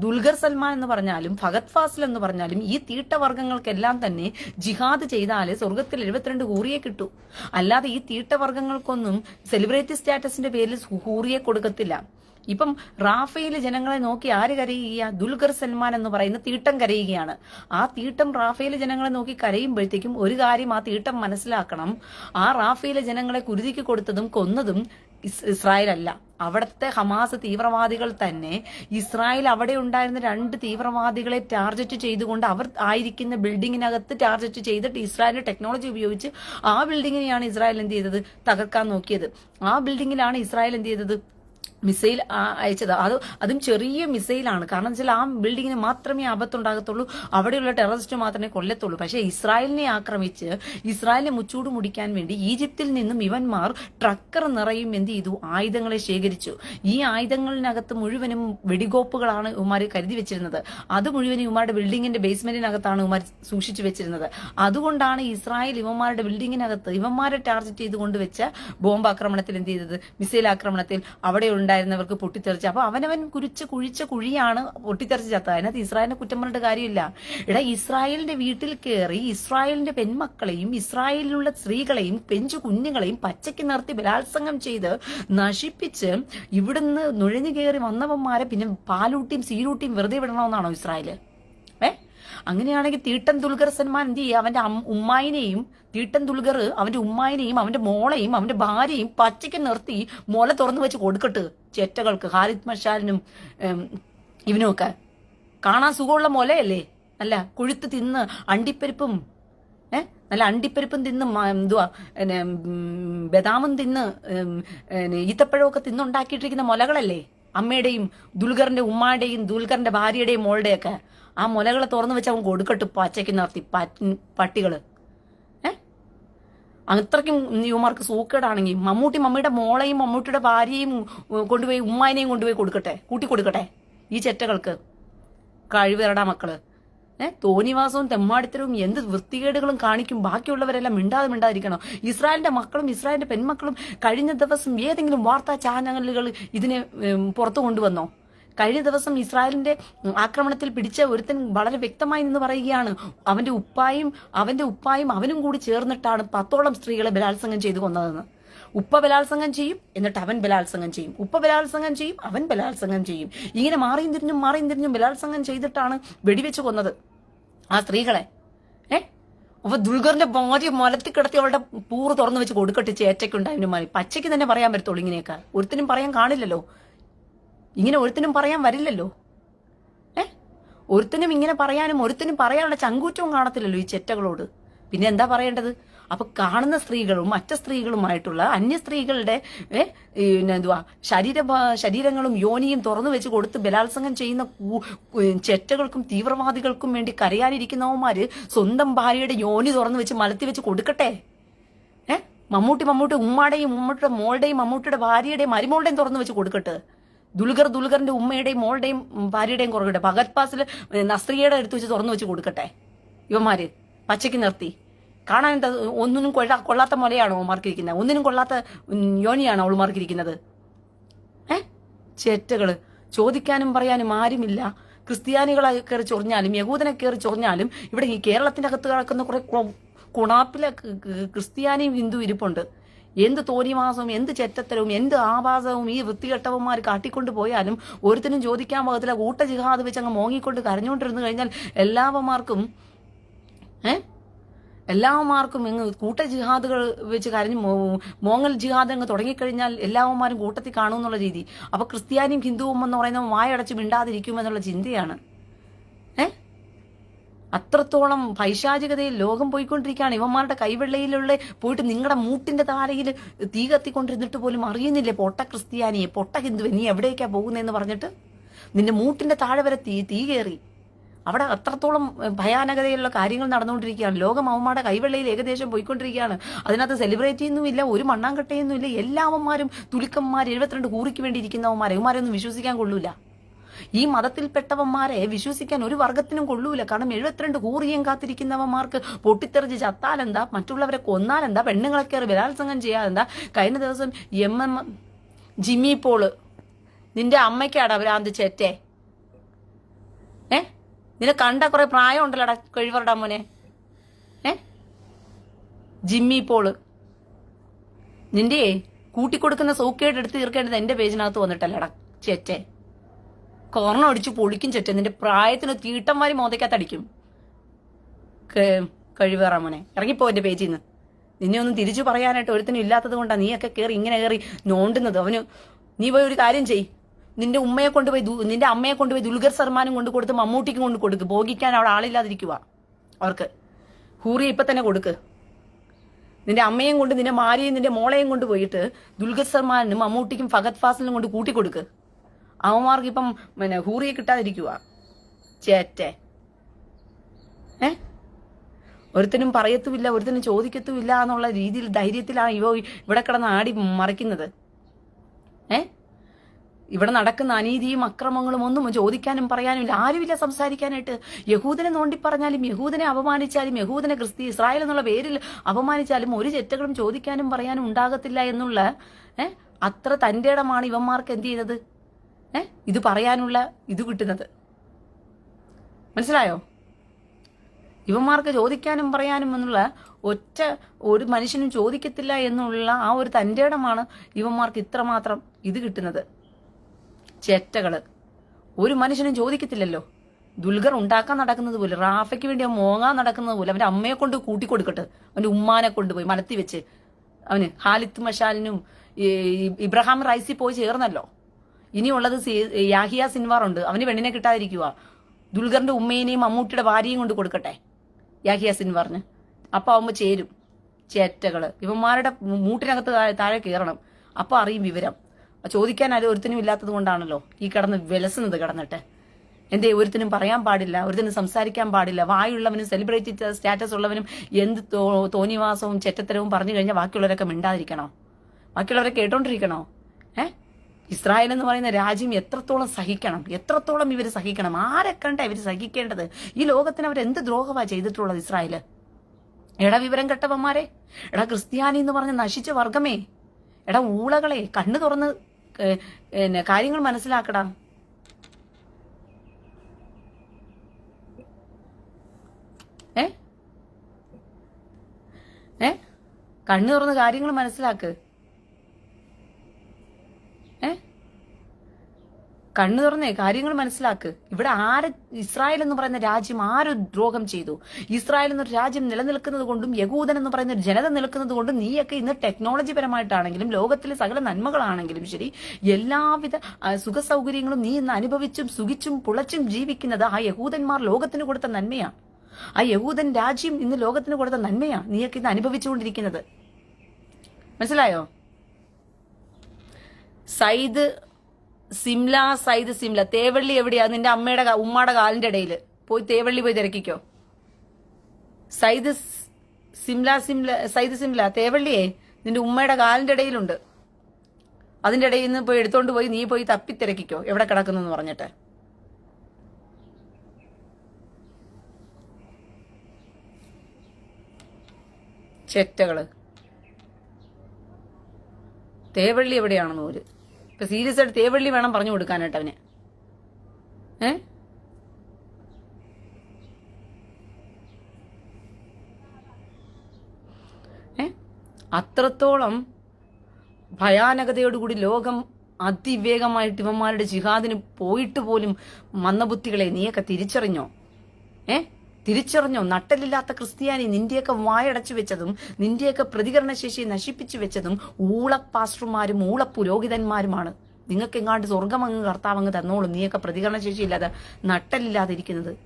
S1: ദുൽഖർ സൽമാൻ എന്ന് പറഞ്ഞാലും ഭഗത് ഫാസിൽ എന്ന് പറഞ്ഞാലും ഈ തീട്ടവർഗങ്ങൾക്കെല്ലാം തന്നെ ജിഹാദ് ചെയ്താലേ സ്വർഗത്തിൽ എഴുപത്തിരണ്ട് ഹൂറിയെ കിട്ടു. അല്ലാതെ ഈ തീട്ടവർഗങ്ങൾക്കൊന്നും സെലിബ്രിറ്റി സ്റ്റാറ്റസിന്റെ പേരിൽ ഹൂറിയെ കൊടുക്കത്തില്ല. ഇപ്പം റാഫേൽ ജനങ്ങളെ നോക്കി ആര് കരയുക ദുൽഖർ സൽമാൻ എന്ന് പറയുന്ന തീട്ടം കരയുകയാണ്. ആ തീട്ടം റാഫേൽ ജനങ്ങളെ നോക്കി കരയുമ്പോഴത്തേക്കും ഒരു കാര്യം ആ തീട്ടം മനസ്സിലാക്കണം. ആ റാഫേൽ ജനങ്ങളെ കുരുതിക്ക് കൊടുത്തതും കൊന്നതും ഇസ്രായേൽ അല്ല അവിടുത്തെ ഹമാസ് തീവ്രവാദികൾ തന്നെ ഇസ്രായേൽ അവിടെ ഉണ്ടായിരുന്ന രണ്ട് തീവ്രവാദികളെ ടാർജറ്റ് ചെയ്തുകൊണ്ട് അവർ ആയിരിക്കുന്ന ബിൽഡിങ്ങിനകത്ത് ടാർജറ്റ് ചെയ്തിട്ട് ഇസ്രായേലിന്റെ ടെക്നോളജി ഉപയോഗിച്ച് ആ ബിൽഡിങ്ങിനെയാണ് ഇസ്രായേൽ എന്ത് ചെയ്തത്? തകർക്കാൻ നോക്കിയത്. ആ ബിൽഡിങ്ങിലാണ് ഇസ്രായേൽ എന്ത് ചെയ്തത്? മിസൈൽ അയച്ചത്. അത് അതും ചെറിയ മിസൈലാണ്. കാരണം വെച്ചാൽ ആ ബിൽഡിങ്ങിന് മാത്രമേ ആപത്തുണ്ടാകത്തുള്ളൂ. അവിടെയുള്ള ടെററിസ്റ്റ് മാത്രമേ കൊല്ലത്തുള്ളൂ. പക്ഷേ ഇസ്രായേലിനെ ആക്രമിച്ച് ഇസ്രായേലിനെ മുച്ചൂട് മുടിക്കാൻ വേണ്ടി ഈജിപ്തിൽ നിന്നും ഇവന്മാർ ട്രക്കർ നിറയും എന്ത് ചെയ്തു? ആയുധങ്ങളെ ശേഖരിച്ചു. ഈ ആയുധങ്ങളിനകത്ത് മുഴുവനും വെടികോപ്പുകളാണ് ഉമാർ കരുതി വെച്ചിരുന്നത്. അത് മുഴുവനും ഇവന്മാരുടെ ബിൽഡിങ്ങിന്റെ ബേസ്മെന്റിനകത്താണ് ഇവന്മാർ സൂക്ഷിച്ചു വെച്ചിരുന്നത്. അതുകൊണ്ടാണ് ഇസ്രായേൽ ഇവന്മാരുടെ ബിൽഡിങ്ങിനകത്ത് ഇവന്മാരെ ടാർഗറ്റ് ചെയ്തുകൊണ്ട് വെച്ച ബോംബ് ആക്രമണത്തിൽ എന്ത് ചെയ്തത്? മിസൈൽ ആക്രമണത്തിൽ അവിടെ ഉണ്ടായിരുന്നവർക്ക് പൊട്ടിത്തെറിച്ച്. അപ്പൊ അവനവൻ കുരിച്ച് കുഴിച്ച കുഴിയാണ് പൊട്ടിത്തെറിച്ച് ചത്തത്. അതിനകത്ത് ഇസ്രായേലിനെ കുറ്റം പറഞ്ഞിട്ട് കാര്യമില്ല. എടാ ഇസ്രായേലിന്റെ വീട്ടിൽ കയറി ഇസ്രായേലിന്റെ പെൺമക്കളെയും ഇസ്രായേലിലുള്ള സ്ത്രീകളെയും പെഞ്ചു കുഞ്ഞുങ്ങളെയും പച്ചയ്ക്ക് നിർത്തി ബലാത്സംഗം ചെയ്ത് നശിപ്പിച്ച് ഇവിടുന്ന് നുഴഞ്ഞു കയറി വന്നവന്മാരെ പിന്നെ പാലൂട്ടിയും സീരൂട്ടിയും വെറുതെ വിടണമെന്നാണോ ഇസ്രായേൽ? ഏ? അങ്ങനെയാണെങ്കിൽ തീട്ടൻ ദുൽഖർ സൽമാൻ എന്ത് ചെയ്യുക? അവന്റെ ഉമ്മായിനെയും തീട്ടൻ ദുൽഖർ അവന്റെ ഉമ്മായിനെയും അവന്റെ മോളെയും അവന്റെ ഭാര്യയും പച്ചയ്ക്ക് നിർത്തി മുല തുറന്നു വെച്ച് കൊടുക്കട്ട്. ചെറ്റകൾക്ക് ഹാരിത് മഷാലിനും ഇവനുമൊക്കെ കാണാൻ സുഖമുള്ള മുലയല്ലേ? നല്ല കൊഴുത്ത് തിന്ന് അണ്ടിപ്പരിപ്പും ഏ? നല്ല അണ്ടിപ്പരിപ്പും തിന്ന് എന്തുവാ പിന്നെ, ബദാമും തിന്ന് ഈത്തപ്പഴമൊക്കെ തിന്നുണ്ടാക്കിയിട്ടിരിക്കുന്ന മുലകളല്ലേ? അമ്മയുടെയും ദുൽഖറിന്റെ ഉമ്മാടെയും ദുൽഖറിന്റെ ഭാര്യയുടെയും മോളുടെയൊക്കെ. ആ മുലകളെ തുറന്നു വെച്ച് അവൻ കൊടുക്കട്ട് പച്ചയ്ക്ക് നിർത്തി പട്ടികൾ. അത്രയ്ക്കും യുവമാർക്ക് സൂക്കേടാണെങ്കിൽ മമ്മൂട്ടി മമ്മിയുടെ മോളെയും മമ്മൂട്ടിയുടെ ഭാര്യയും കൊണ്ടുപോയി ഉമ്മാനെയും കൊണ്ടുപോയി കൊടുക്കട്ടെ? കൂട്ടി കൊടുക്കട്ടെ? ഈ ചെറ്റകൾക്ക്? കഴിവേറടാ മക്കൾ. ഏഹ് തോന്നിവാസവും തെമ്മാടിത്തരവും എന്ത് വൃത്തികേടുകളും കാണിക്കും? ബാക്കിയുള്ളവരെല്ലാം മിണ്ടാതെ മിണ്ടാതിരിക്കണം? ഇസ്രായേലിന്റെ മക്കളും ഇസ്രായേലിന്റെ പെൺമക്കളും കഴിഞ്ഞ ദിവസം ഏതെങ്കിലും വാർത്താ ചാനലുകൾ ഇതിനെ പുറത്തു കൊണ്ടുവന്നോ? കഴിഞ്ഞ ദിവസം ഇസ്രായേലിന്റെ ആക്രമണത്തിൽ പിടിച്ച ഒരുത്തൻ വളരെ വ്യക്തമായി നിന്ന് പറയുകയാണ് അവന്റെ ഉപ്പായും അവന്റെ ഉപ്പായും അവനും കൂടി ചേർന്നിട്ടാണ് പത്തോളം സ്ത്രീകളെ ബലാത്സംഗം ചെയ്തു കൊന്നതെന്ന്. ഉപ്പ ബലാത്സംഗം ചെയ്യും എന്നിട്ട് അവൻ ബലാത്സംഗം ചെയ്യും. ഉപ്പ ബലാത്സംഗം ചെയ്യും അവൻ ബലാത്സംഗം ചെയ്യും. ഇങ്ങനെ മാറിയും തിരിഞ്ഞും മാറിയും തിരിഞ്ഞും ബലാത്സംഗം ചെയ്തിട്ടാണ് വെടിവെച്ച് കൊന്നത് ആ സ്ത്രീകളെ. ഏ? അപ്പൊ ദുൽഖറിന്റെ ഭാര്യ മലത്തിൽ കിടത്തി അവളുടെ പൂറ് തുറന്നു വെച്ച് കൊടുക്കട്ടെ ചേറ്റയ്ക്കുണ്ടായിരുന്നു പച്ചയ്ക്ക് തന്നെ പറയാൻ പറ്റത്തുള്ളൂ ഇങ്ങനെയൊക്കെ. ഒരുത്തിനും പറയാൻ കാണില്ലല്ലോ. ഇങ്ങനെ ഒരുത്തിനും പറയാൻ വരില്ലല്ലോ. ഏ? ഒരുത്തിനും ഇങ്ങനെ പറയാനും ഒരുത്തിനും പറയാനുള്ള ചങ്കൂറ്റവും കാണത്തില്ലല്ലോ ഈ ചെറ്റകളോട്. പിന്നെ എന്താ പറയേണ്ടത്? അപ്പൊ കാണുന്ന സ്ത്രീകളും മറ്റ സ്ത്രീകളുമായിട്ടുള്ള അന്യ സ്ത്രീകളുടെ പിന്നെ എന്തുവാ ശരീര ശരീരങ്ങളും യോനിയും തുറന്നു വെച്ച് കൊടുത്ത് ബലാത്സംഗം ചെയ്യുന്ന ചെറ്റകൾക്കും തീവ്രവാദികൾക്കും വേണ്ടി കരയാനിരിക്കുന്നവന്മാര് സ്വന്തം ഭാര്യയുടെ യോനി തുറന്നു വെച്ച് മലത്തി വെച്ച് കൊടുക്കട്ടെ? ഏഹ് മമ്മൂട്ടി മമ്മൂട്ടി ഉമ്മാടെയും ഉമ്മയുടെ മോളുടെയും മമ്മൂട്ടിയുടെ ഭാര്യയുടെയും മരുമോളുടെയും തുറന്നു വെച്ച് കൊടുക്കട്ടെ? ദുൽഖർ ദുൽഖറിന്റെ ഉമ്മയുടെയും മോളുടെയും ഭാര്യയുടെയും കുറക്കട്ടെ ഭഗത് പാസിൽ നസ്രിയയുടെ എടുത്തു വെച്ച് തുറന്നു വെച്ച് കൊടുക്കട്ടെ. ഇവന്മാര് പച്ചയ്ക്ക് നിർത്തി. കാണാൻ എന്താ ഒന്നിനും കൊള്ള കൊള്ളാത്ത മുലയാണോ മാർക്കിരിക്കുന്നത് ഒന്നിനും കൊള്ളാത്ത യോനിയാണോ അവൾ ഏ? ചേറ്റകൾ. ചോദിക്കാനും പറയാനും ആരുമില്ല. ക്രിസ്ത്യാനികളെ കയറി ചൊറിഞ്ഞാലും യഹൂദനെ കയറി ചൊറിഞ്ഞാലും ഇവിടെ ഈ കേരളത്തിന്റെ അകത്ത് കിടക്കുന്ന കുറെ കുണാപ്പിലെ ക്രിസ്ത്യാനിയും ഹിന്ദു ഇരിപ്പുണ്ട്. എന്ത് തോന്നിവാസവും എന്ത് ചെറ്റത്തരവും എന്ത് ആഭാസവും ഈ വൃത്തികെട്ടവന്മാർ കാട്ടിക്കൊണ്ട് പോയാലും ഒരുത്തിനും ചോദിക്കാൻ പാകത്തില്ല കൂട്ട ജിഹാദ് വെച്ച് അങ്ങ് മോങ്ങിക്കൊണ്ട് കരഞ്ഞുകൊണ്ടിരുന്നു കഴിഞ്ഞാൽ എല്ലാവന്മാർക്കും ഏ? എല്ലാവന്മാർക്കും ഇങ്ങ് കൂട്ട ജിഹാദുകൾ വെച്ച് കരഞ്ഞ് മോങ്ങൽ ജിഹാദ് അങ്ങ് തുടങ്ങിക്കഴിഞ്ഞാൽ എല്ലാവന്മാരും കൂട്ടത്തിൽ കാണുമെന്നുള്ള രീതി. അപ്പൊ ക്രിസ്ത്യാനിയും ഹിന്ദുവും എന്ന് പറയുന്ന വായടച്ച് മിണ്ടാതിരിക്കും എന്നുള്ള ചിന്തയാണ്. അത്രത്തോളം പൈശാചികതയിൽ ലോകം പോയിക്കൊണ്ടിരിക്കുകയാണ്. ഇവന്മാരുടെ കൈവെള്ളയിലുള്ള പോയിട്ട് നിങ്ങളുടെ മൂട്ടിന്റെ താരയിൽ തീ കത്തിക്കൊണ്ടിരുന്നിട്ട് പോലും അറിയുന്നില്ലേ? പൊട്ട ക്രിസ്ത്യാനിയെ പൊട്ട ഹിന്ദുവെ നീ എവിടേക്കാ പോകുന്നതെന്ന് പറഞ്ഞിട്ട്? നിന്റെ മൂട്ടിന്റെ താഴെ വരെ തീ തീ കയറി അവിടെ അത്രത്തോളം ഭയാനകതയുള്ള കാര്യങ്ങൾ നടന്നുകൊണ്ടിരിക്കുകയാണ്. ലോകം അവന്മാരുടെ കൈവെള്ളയിൽ ഏകദേശം പോയിക്കൊണ്ടിരിക്കുകയാണ്. അതിനകത്ത് സെലിബ്രേറ്റ് ചെയ്യുന്നുമില്ല ഒരു മണ്ണാങ്കട്ടയൊന്നുമില്ല. എല്ലാവന്മാരും തുലിക്കന്മാർ എഴുപത്തിരണ്ട് കൂറിക്ക് വേണ്ടി അവന്മാരെ ഒന്നും വിശ്വസിക്കാൻ കൊള്ളൂല. ഈ മതത്തിൽപ്പെട്ടവന്മാരെ വിശ്വസിക്കാൻ ഒരു വർഗത്തിനും കൊള്ളൂല. കാരണം എഴുപത്തിരണ്ട് കൂറിയും കാത്തിരിക്കുന്നവന്മാർക്ക് പൊട്ടിത്തെറിച്ച് ചത്താലെന്താ? മറ്റുള്ളവരെ കൊന്നാലെന്താ? പെണ്ണുങ്ങളെ കയറി ബലാത്സംഗം ചെയ്യാതെന്താ കഴിഞ്ഞ ദിവസം എം എം ജിമ്മി പോൾ നിന്റെ അമ്മയ്ക്കാടാ ഭ്രാന്ത് ചേറ്റേ. ഏ? നിന്നെ കണ്ട കുറെ പ്രായം ഉണ്ടല്ലോടാ കഴിവറുടെ മോനെ. ഏ? ജിമ്മി പോൾ നിന്റെ കൂട്ടിക്കൊടുക്കുന്ന സൗക്കേട് എടുത്ത് തീർക്കേണ്ടത് എന്റെ പേജിനകത്ത് വന്നിട്ടല്ലേടാ ചേറ്റേ. കോർണ അടിച്ച് പൊളിക്കും ചെറ്റ. നിന്റെ പ്രായത്തിന് തീട്ടം വാരി മോതയ്ക്കകത്തടിക്കും കഴിവേറാ മോനെ. ഇറങ്ങിപ്പോ എന്റെ പേജിൽ നിന്ന് നിന്നെ ഒന്നും തിരിച്ചു പറയാനായിട്ട് ഒരുത്തിനും ഇല്ലാത്തത് കൊണ്ടാണ് നീയൊക്കെ കയറി ഇങ്ങനെ കയറി നോണ്ടുന്നത്. അവന് നീ പോയി ഒരു കാര്യം ചെയ് നിന്റെ ഉമ്മയെ കൊണ്ടുപോയി നിന്റെ അമ്മയെ കൊണ്ടുപോയി ദുൽഖർ സൽമാനും കൊണ്ട് കൊടുത്ത് മമ്മൂട്ടിക്കും കൊണ്ട് കൊടുക്ക്. ഭോഗിക്കാൻ അവിടെ ആളില്ലാതിരിക്കുക അവർക്ക്. ഹൂറി ഇപ്പൊ തന്നെ കൊടുക്ക്. നിന്റെ അമ്മയും കൊണ്ട് നിന്റെ മാരിയും നിന്റെ മോളെയും കൊണ്ട് പോയിട്ട് ദുൽഖർ സൽമാനും മമ്മൂട്ടിക്കും ഫഗത് ഫാസലിനും കൊണ്ട് കൂട്ടിക്കൊടുക്ക്. അവന്മാർക്ക് ഇപ്പം പിന്നെ ഹൂറിയെ കിട്ടാതിരിക്കുക ചേറ്റെ. ഏ? ഒരുത്തനും പറയത്തുമില്ല ഒരുത്തനും ചോദിക്കത്തുമില്ല എന്നുള്ള രീതിയിൽ ധൈര്യത്തിലാണ് ഇവ ഇവിടെ കിടന്ന് ആടി മറിക്കുന്നത്. ഏ? ഇവിടെ നടക്കുന്ന അനീതിയും അക്രമങ്ങളും ഒന്നും ചോദിക്കാനും പറയാനും ഇല്ല. ആരുമില്ല സംസാരിക്കാനായിട്ട്. യഹൂദനെ നോണ്ടി പറഞ്ഞാലും യഹൂദനെ അപമാനിച്ചാലും യഹൂദനെ ക്രിസ്തി ഇസ്രായേൽ എന്നുള്ള പേരിൽ അപമാനിച്ചാലും ഒരു ചെറ്റകളും ചോദിക്കാനും പറയാനും ഉണ്ടാകത്തില്ല എന്നുള്ള ഏഹ് അത്ര തന്റെ ഇടമാണ് ഇവന്മാർക്ക് എന്ത് ചെയ്തത്? ഏ? ഇത് പറയാനുള്ള ഇത് കിട്ടുന്നത്. മനസ്സിലായോ? ഇവന്മാർക്ക് ചോദിക്കാനും പറയാനും എന്നുള്ള ഒറ്റ ഒരു മനുഷ്യനും ചോദിക്കത്തില്ല എന്നുള്ള ആ ഒരു തന്റെ ഇടമാണ് ഇവന്മാർക്ക് ഇത്രമാത്രം ഇത് കിട്ടുന്നത്. ചെറ്റകൾ. ഒരു മനുഷ്യനും ചോദിക്കത്തില്ലല്ലോ. ദുൽഖർ ഉണ്ടാക്കാൻ നടക്കുന്നത് പോലെ റാഫയ്ക്ക് വേണ്ടി മോങ്ങാൻ നടക്കുന്നത് പോലെ അവന്റെ അമ്മയെ കൊണ്ട് കൂട്ടിക്കൊടുക്കട്ടെ. അവന്റെ ഉമ്മാനെ കൊണ്ടുപോയി മലത്തി വെച്ച്. അവന് ഹാലിത്ത് മഷാലിനും ഇബ്രഹാം റൈസി പോയി ചേർന്നല്ലോ. ഇനിയുള്ളത് യാഹിയ സിൻവാർ ഉണ്ട് അവന് പെണ്ണിനെ കിട്ടാതിരിക്കുക ദുൽഖറിന്റെ ഉമ്മേനെയും മമ്മൂട്ടിയുടെ ഭാര്യയും കൊണ്ട് കൊടുക്കട്ടെ യാഹിയ സിൻവാറിന്. അപ്പൊ ആവുമ്പോ ചേരും. ചേറ്റകൾ. ഇവന്മാരുടെ മൂട്ടിനകത്ത് താഴെ- കയറണം അപ്പൊ അറിയും വിവരം. ചോദിക്കാൻ ആരും ഒരുത്തിനും ഇല്ലാത്തത് കൊണ്ടാണല്ലോ ഈ കിടന്ന് വിലസുന്നത് കിടന്നിട്ട്. എന്തേ ഒരുത്തിനും പറയാൻ പാടില്ല ഒരുത്തിനും സംസാരിക്കാൻ പാടില്ല. വായുള്ളവനും സെലിബ്രിറ്റി സ്റ്റാറ്റസ് ഉള്ളവനും എന്ത് തോന്നിവാസവും ചെറ്റത്തരവും പറഞ്ഞു കഴിഞ്ഞാൽ ബാക്കിയുള്ളവരൊക്കെ മിണ്ടാതിരിക്കണോ? ബാക്കിയുള്ളവരെ കേട്ടോണ്ടിരിക്കണോ? ഏ? ഇസ്രായേൽ എന്ന് പറയുന്ന രാജ്യം എത്രത്തോളം സഹിക്കണം എത്രത്തോളം ഇവർ സഹിക്കണം ആരെ കണ്ട ഇവർ സഹിക്കേണ്ടത്? ഈ ലോകത്തിന് അവർ എന്ത് ദ്രോഹമാണ് ചെയ്തിട്ടുള്ളത് ഇസ്രായേൽ? എട വിവരം കെട്ടവന്മാരെ എടാ ക്രിസ്ത്യാനി എന്ന് പറഞ്ഞ നശിച്ച വർഗമേ എടാ ഊളകളെ കണ്ണു തുറന്ന് കാര്യങ്ങൾ മനസ്സിലാക്കടാ. ഏ? ഏ? കണ്ണു തുറന്ന് കാര്യങ്ങൾ മനസ്സിലാക്ക്. ഏ? കണ്ണു തുറന്നേ കാര്യങ്ങൾ മനസ്സിലാക്ക്. ഇവിടെ ആര് ഇസ്രായേൽ എന്ന് പറയുന്ന രാജ്യം ആര് ദ്രോഹം ചെയ്തു? ഇസ്രായേൽ എന്നൊരു രാജ്യം നിലനിൽക്കുന്നത് കൊണ്ടും യകൂദൻ എന്ന് പറയുന്ന ഒരു ജനത നിൽക്കുന്നത് കൊണ്ടും നീയൊക്കെ ഇന്ന് ടെക്നോളജി പരമായിട്ടാണെങ്കിലും ലോകത്തിലെ സകല നന്മകളാണെങ്കിലും ശരി എല്ലാവിധ സുഖ സൗകര്യങ്ങളും നീ ഇന്ന് അനുഭവിച്ചും സുഖിച്ചും പുളച്ചും ജീവിക്കുന്നത് ആ യഹൂദന്മാർ ലോകത്തിന് കൊടുത്ത നന്മയാണ് ആ യഹൂദൻ രാജ്യം ഇന്ന് ലോകത്തിന് കൊടുത്ത നന്മയാണ് നീയൊക്കെ ഇന്ന് അനുഭവിച്ചുകൊണ്ടിരിക്കുന്നത്. മനസ്സിലായോ? സൈദ് സിംല സൈദ് സിംല. തേവള്ളി എവിടെയാ? നിന്റെ അമ്മയുടെ ഉമ്മയുടെ കാലിന്റെ ഇടയിൽ പോയി തേവള്ളി പോയി തിരക്കിക്കോ. സൈദ് സിംല സിംല സൈദ് സിംല തേവള്ളിയേ നിന്റെ ഉമ്മയുടെ കാലിന്റെ ഇടയിലുണ്ട്. അതിന്റെ ഇടയിൽ നിന്ന് പോയി എടുത്തോണ്ട് പോയി നീ പോയി തപ്പി തിരക്കിക്കോ. എവിടെ കിടക്കുന്നെന്ന് പറഞ്ഞിട്ട്. ചെറ്റകൾ. തേവള്ളി എവിടെയാണെന്ന് പോൽ ഇപ്പൊ സീരിയസ് ആയിട്ട് തേവള്ളി വേണം പറഞ്ഞു കൊടുക്കാനായിട്ട് അവന്? ഏ? അത്രത്തോളം ഭയാനകതയോടുകൂടി ലോകം അതിവേഗമായിട്ട് ഇവന്മാരുടെ ജിഹാദിന് പോയിട്ട് പോലും മന്ദബുദ്ധികളെ നീയൊക്കെ തിരിച്ചറിഞ്ഞോ? ഏ? തിരിച്ചറിഞ്ഞോ? നട്ടലില്ലാത്ത ക്രിസ്ത്യാനി നിന്റെയൊക്കെ വായടച്ചു വെച്ചതും നിന്റെയൊക്കെ പ്രതികരണശേഷി നശിപ്പിച്ചു വെച്ചതും ഊളപ്പാസ്റ്റർമാരും ഊള പുരോഹിതന്മാരുമാണ് നിങ്ങൾക്ക് എങ്ങാണ്ട് സ്വർഗം അങ്ങ് കർത്താവ് അങ്ങ് തന്നോളും. നീയൊക്കെ പ്രതികരണശേഷി ഇല്ലാതെ നട്ടലില്ലാതിരിക്കുന്നത്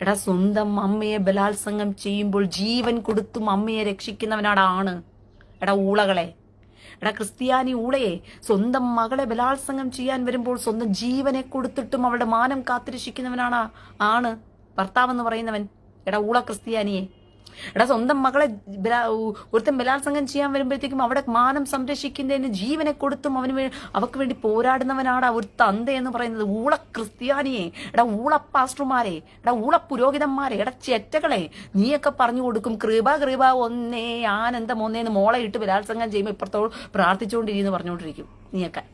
S1: എടാ സ്വന്തം അമ്മയെ ബലാത്സംഗം ചെയ്യുമ്പോൾ ജീവൻ കൊടുത്തും അമ്മയെ രക്ഷിക്കുന്നവനാടാ ആണ് എടാ ഊളകളെ. എടാ ക്രിസ്ത്യാനി ഊളയെ. സ്വന്തം മകളെ ബലാത്സംഗം ചെയ്യാൻ വരുമ്പോൾ സ്വന്തം ജീവനെ കൊടുത്തിട്ടും അവളുടെ മാനം കാത്തിരക്ഷിക്കുന്നവനാണ് ആണ് ഭർത്താവെന്ന് പറയുന്നവൻ എടാ ഊള ക്രിസ്ത്യാനിയെ എടാ സ്വന്തം മകളെ ഒരുത്തൻ ബലാത്സംഗം ചെയ്യാൻ വരുമ്പോഴത്തേക്കും അവിടെ മാനം സംരക്ഷിക്കുന്നതിന് ജീവനെ കൊടുത്തും അവന് അവക്ക് വേണ്ടി പോരാടുന്നവനാണ് ഒരു തന്ത എന്ന് പറയുന്നത്. ഊള ക്രിസ്ത്യാനിയെ എടാ ഊള പാസ്റ്റർമാരെ എടാ ഊള പുരോഹിതന്മാരെ എടാ ചെറ്റകളെ നീയൊക്കെ പറഞ്ഞു കൊടുക്കും കൃപ കൃപ ഒന്നേ ആനന്ദം ഒന്നേന്ന് മോളെ ഇട്ട് ബലാത്സംഗം ചെയ്യുമ്പോൾ ഇപ്പുറത്തോട് പ്രാർത്ഥിച്ചുകൊണ്ടിരിക്കുന്നു പറഞ്ഞുകൊണ്ടിരിക്കും. നീയൊക്കെ.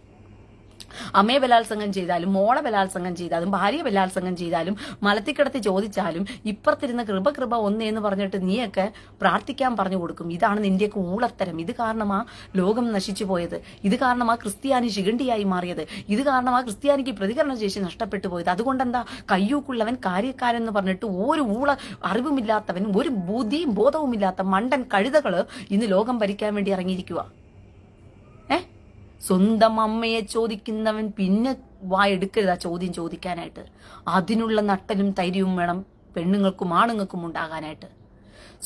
S1: അമ്മയെ ബലാത്സംഗം ചെയ്താലും മോളെ ബലാത്സംഗം ചെയ്താലും ഭാര്യയെ ബലാത്സംഗം ചെയ്താലും മലത്തിക്കിടത്തി ചോദിച്ചാലും ഇപ്പുറത്തിരുന്ന കൃപ കൃപ ഒന്നേന്ന് പറഞ്ഞിട്ട് നീയൊക്കെ പ്രാർത്ഥിക്കാൻ പറഞ്ഞു കൊടുക്കും. ഇതാണ് നിന്റെയൊക്കെ ഊളത്തരം. ഇത് കാരണമാ ലോകം നശിച്ചു പോയത്. ഇത് കാരണമാ ക്രിസ്ത്യാനി ശിഖണ്ഡിയായി മാറിയത്. ഇത് കാരണമാ ക്രിസ്ത്യാനിക്ക് പ്രതികരണ ശേഷി നഷ്ടപ്പെട്ടു പോയത്. അതുകൊണ്ടെന്താ? കയ്യൂക്കുള്ളവൻ കാര്യക്കാരൻ എന്ന് പറഞ്ഞിട്ട് ഒരു ഊള അറിവുമില്ലാത്തവൻ ഒരു ബുദ്ധിയും ബോധവുമില്ലാത്ത മണ്ടൻ കഴുതകൾ ഇന്ന് ലോകം ഭരിക്കാൻ വേണ്ടി ഇറങ്ങിയിരിക്കുക സ്വന്തം അമ്മയെ ചോദിക്കുന്നവൻ പിന്നെ വായെടുക്കരുത് ആ ചോദ്യം ചോദിക്കാനായിട്ട്. അതിനുള്ള നട്ടലും ധൈര്യവും വേണം പെണ്ണുങ്ങൾക്കും ആണുങ്ങൾക്കും ഉണ്ടാകാനായിട്ട്.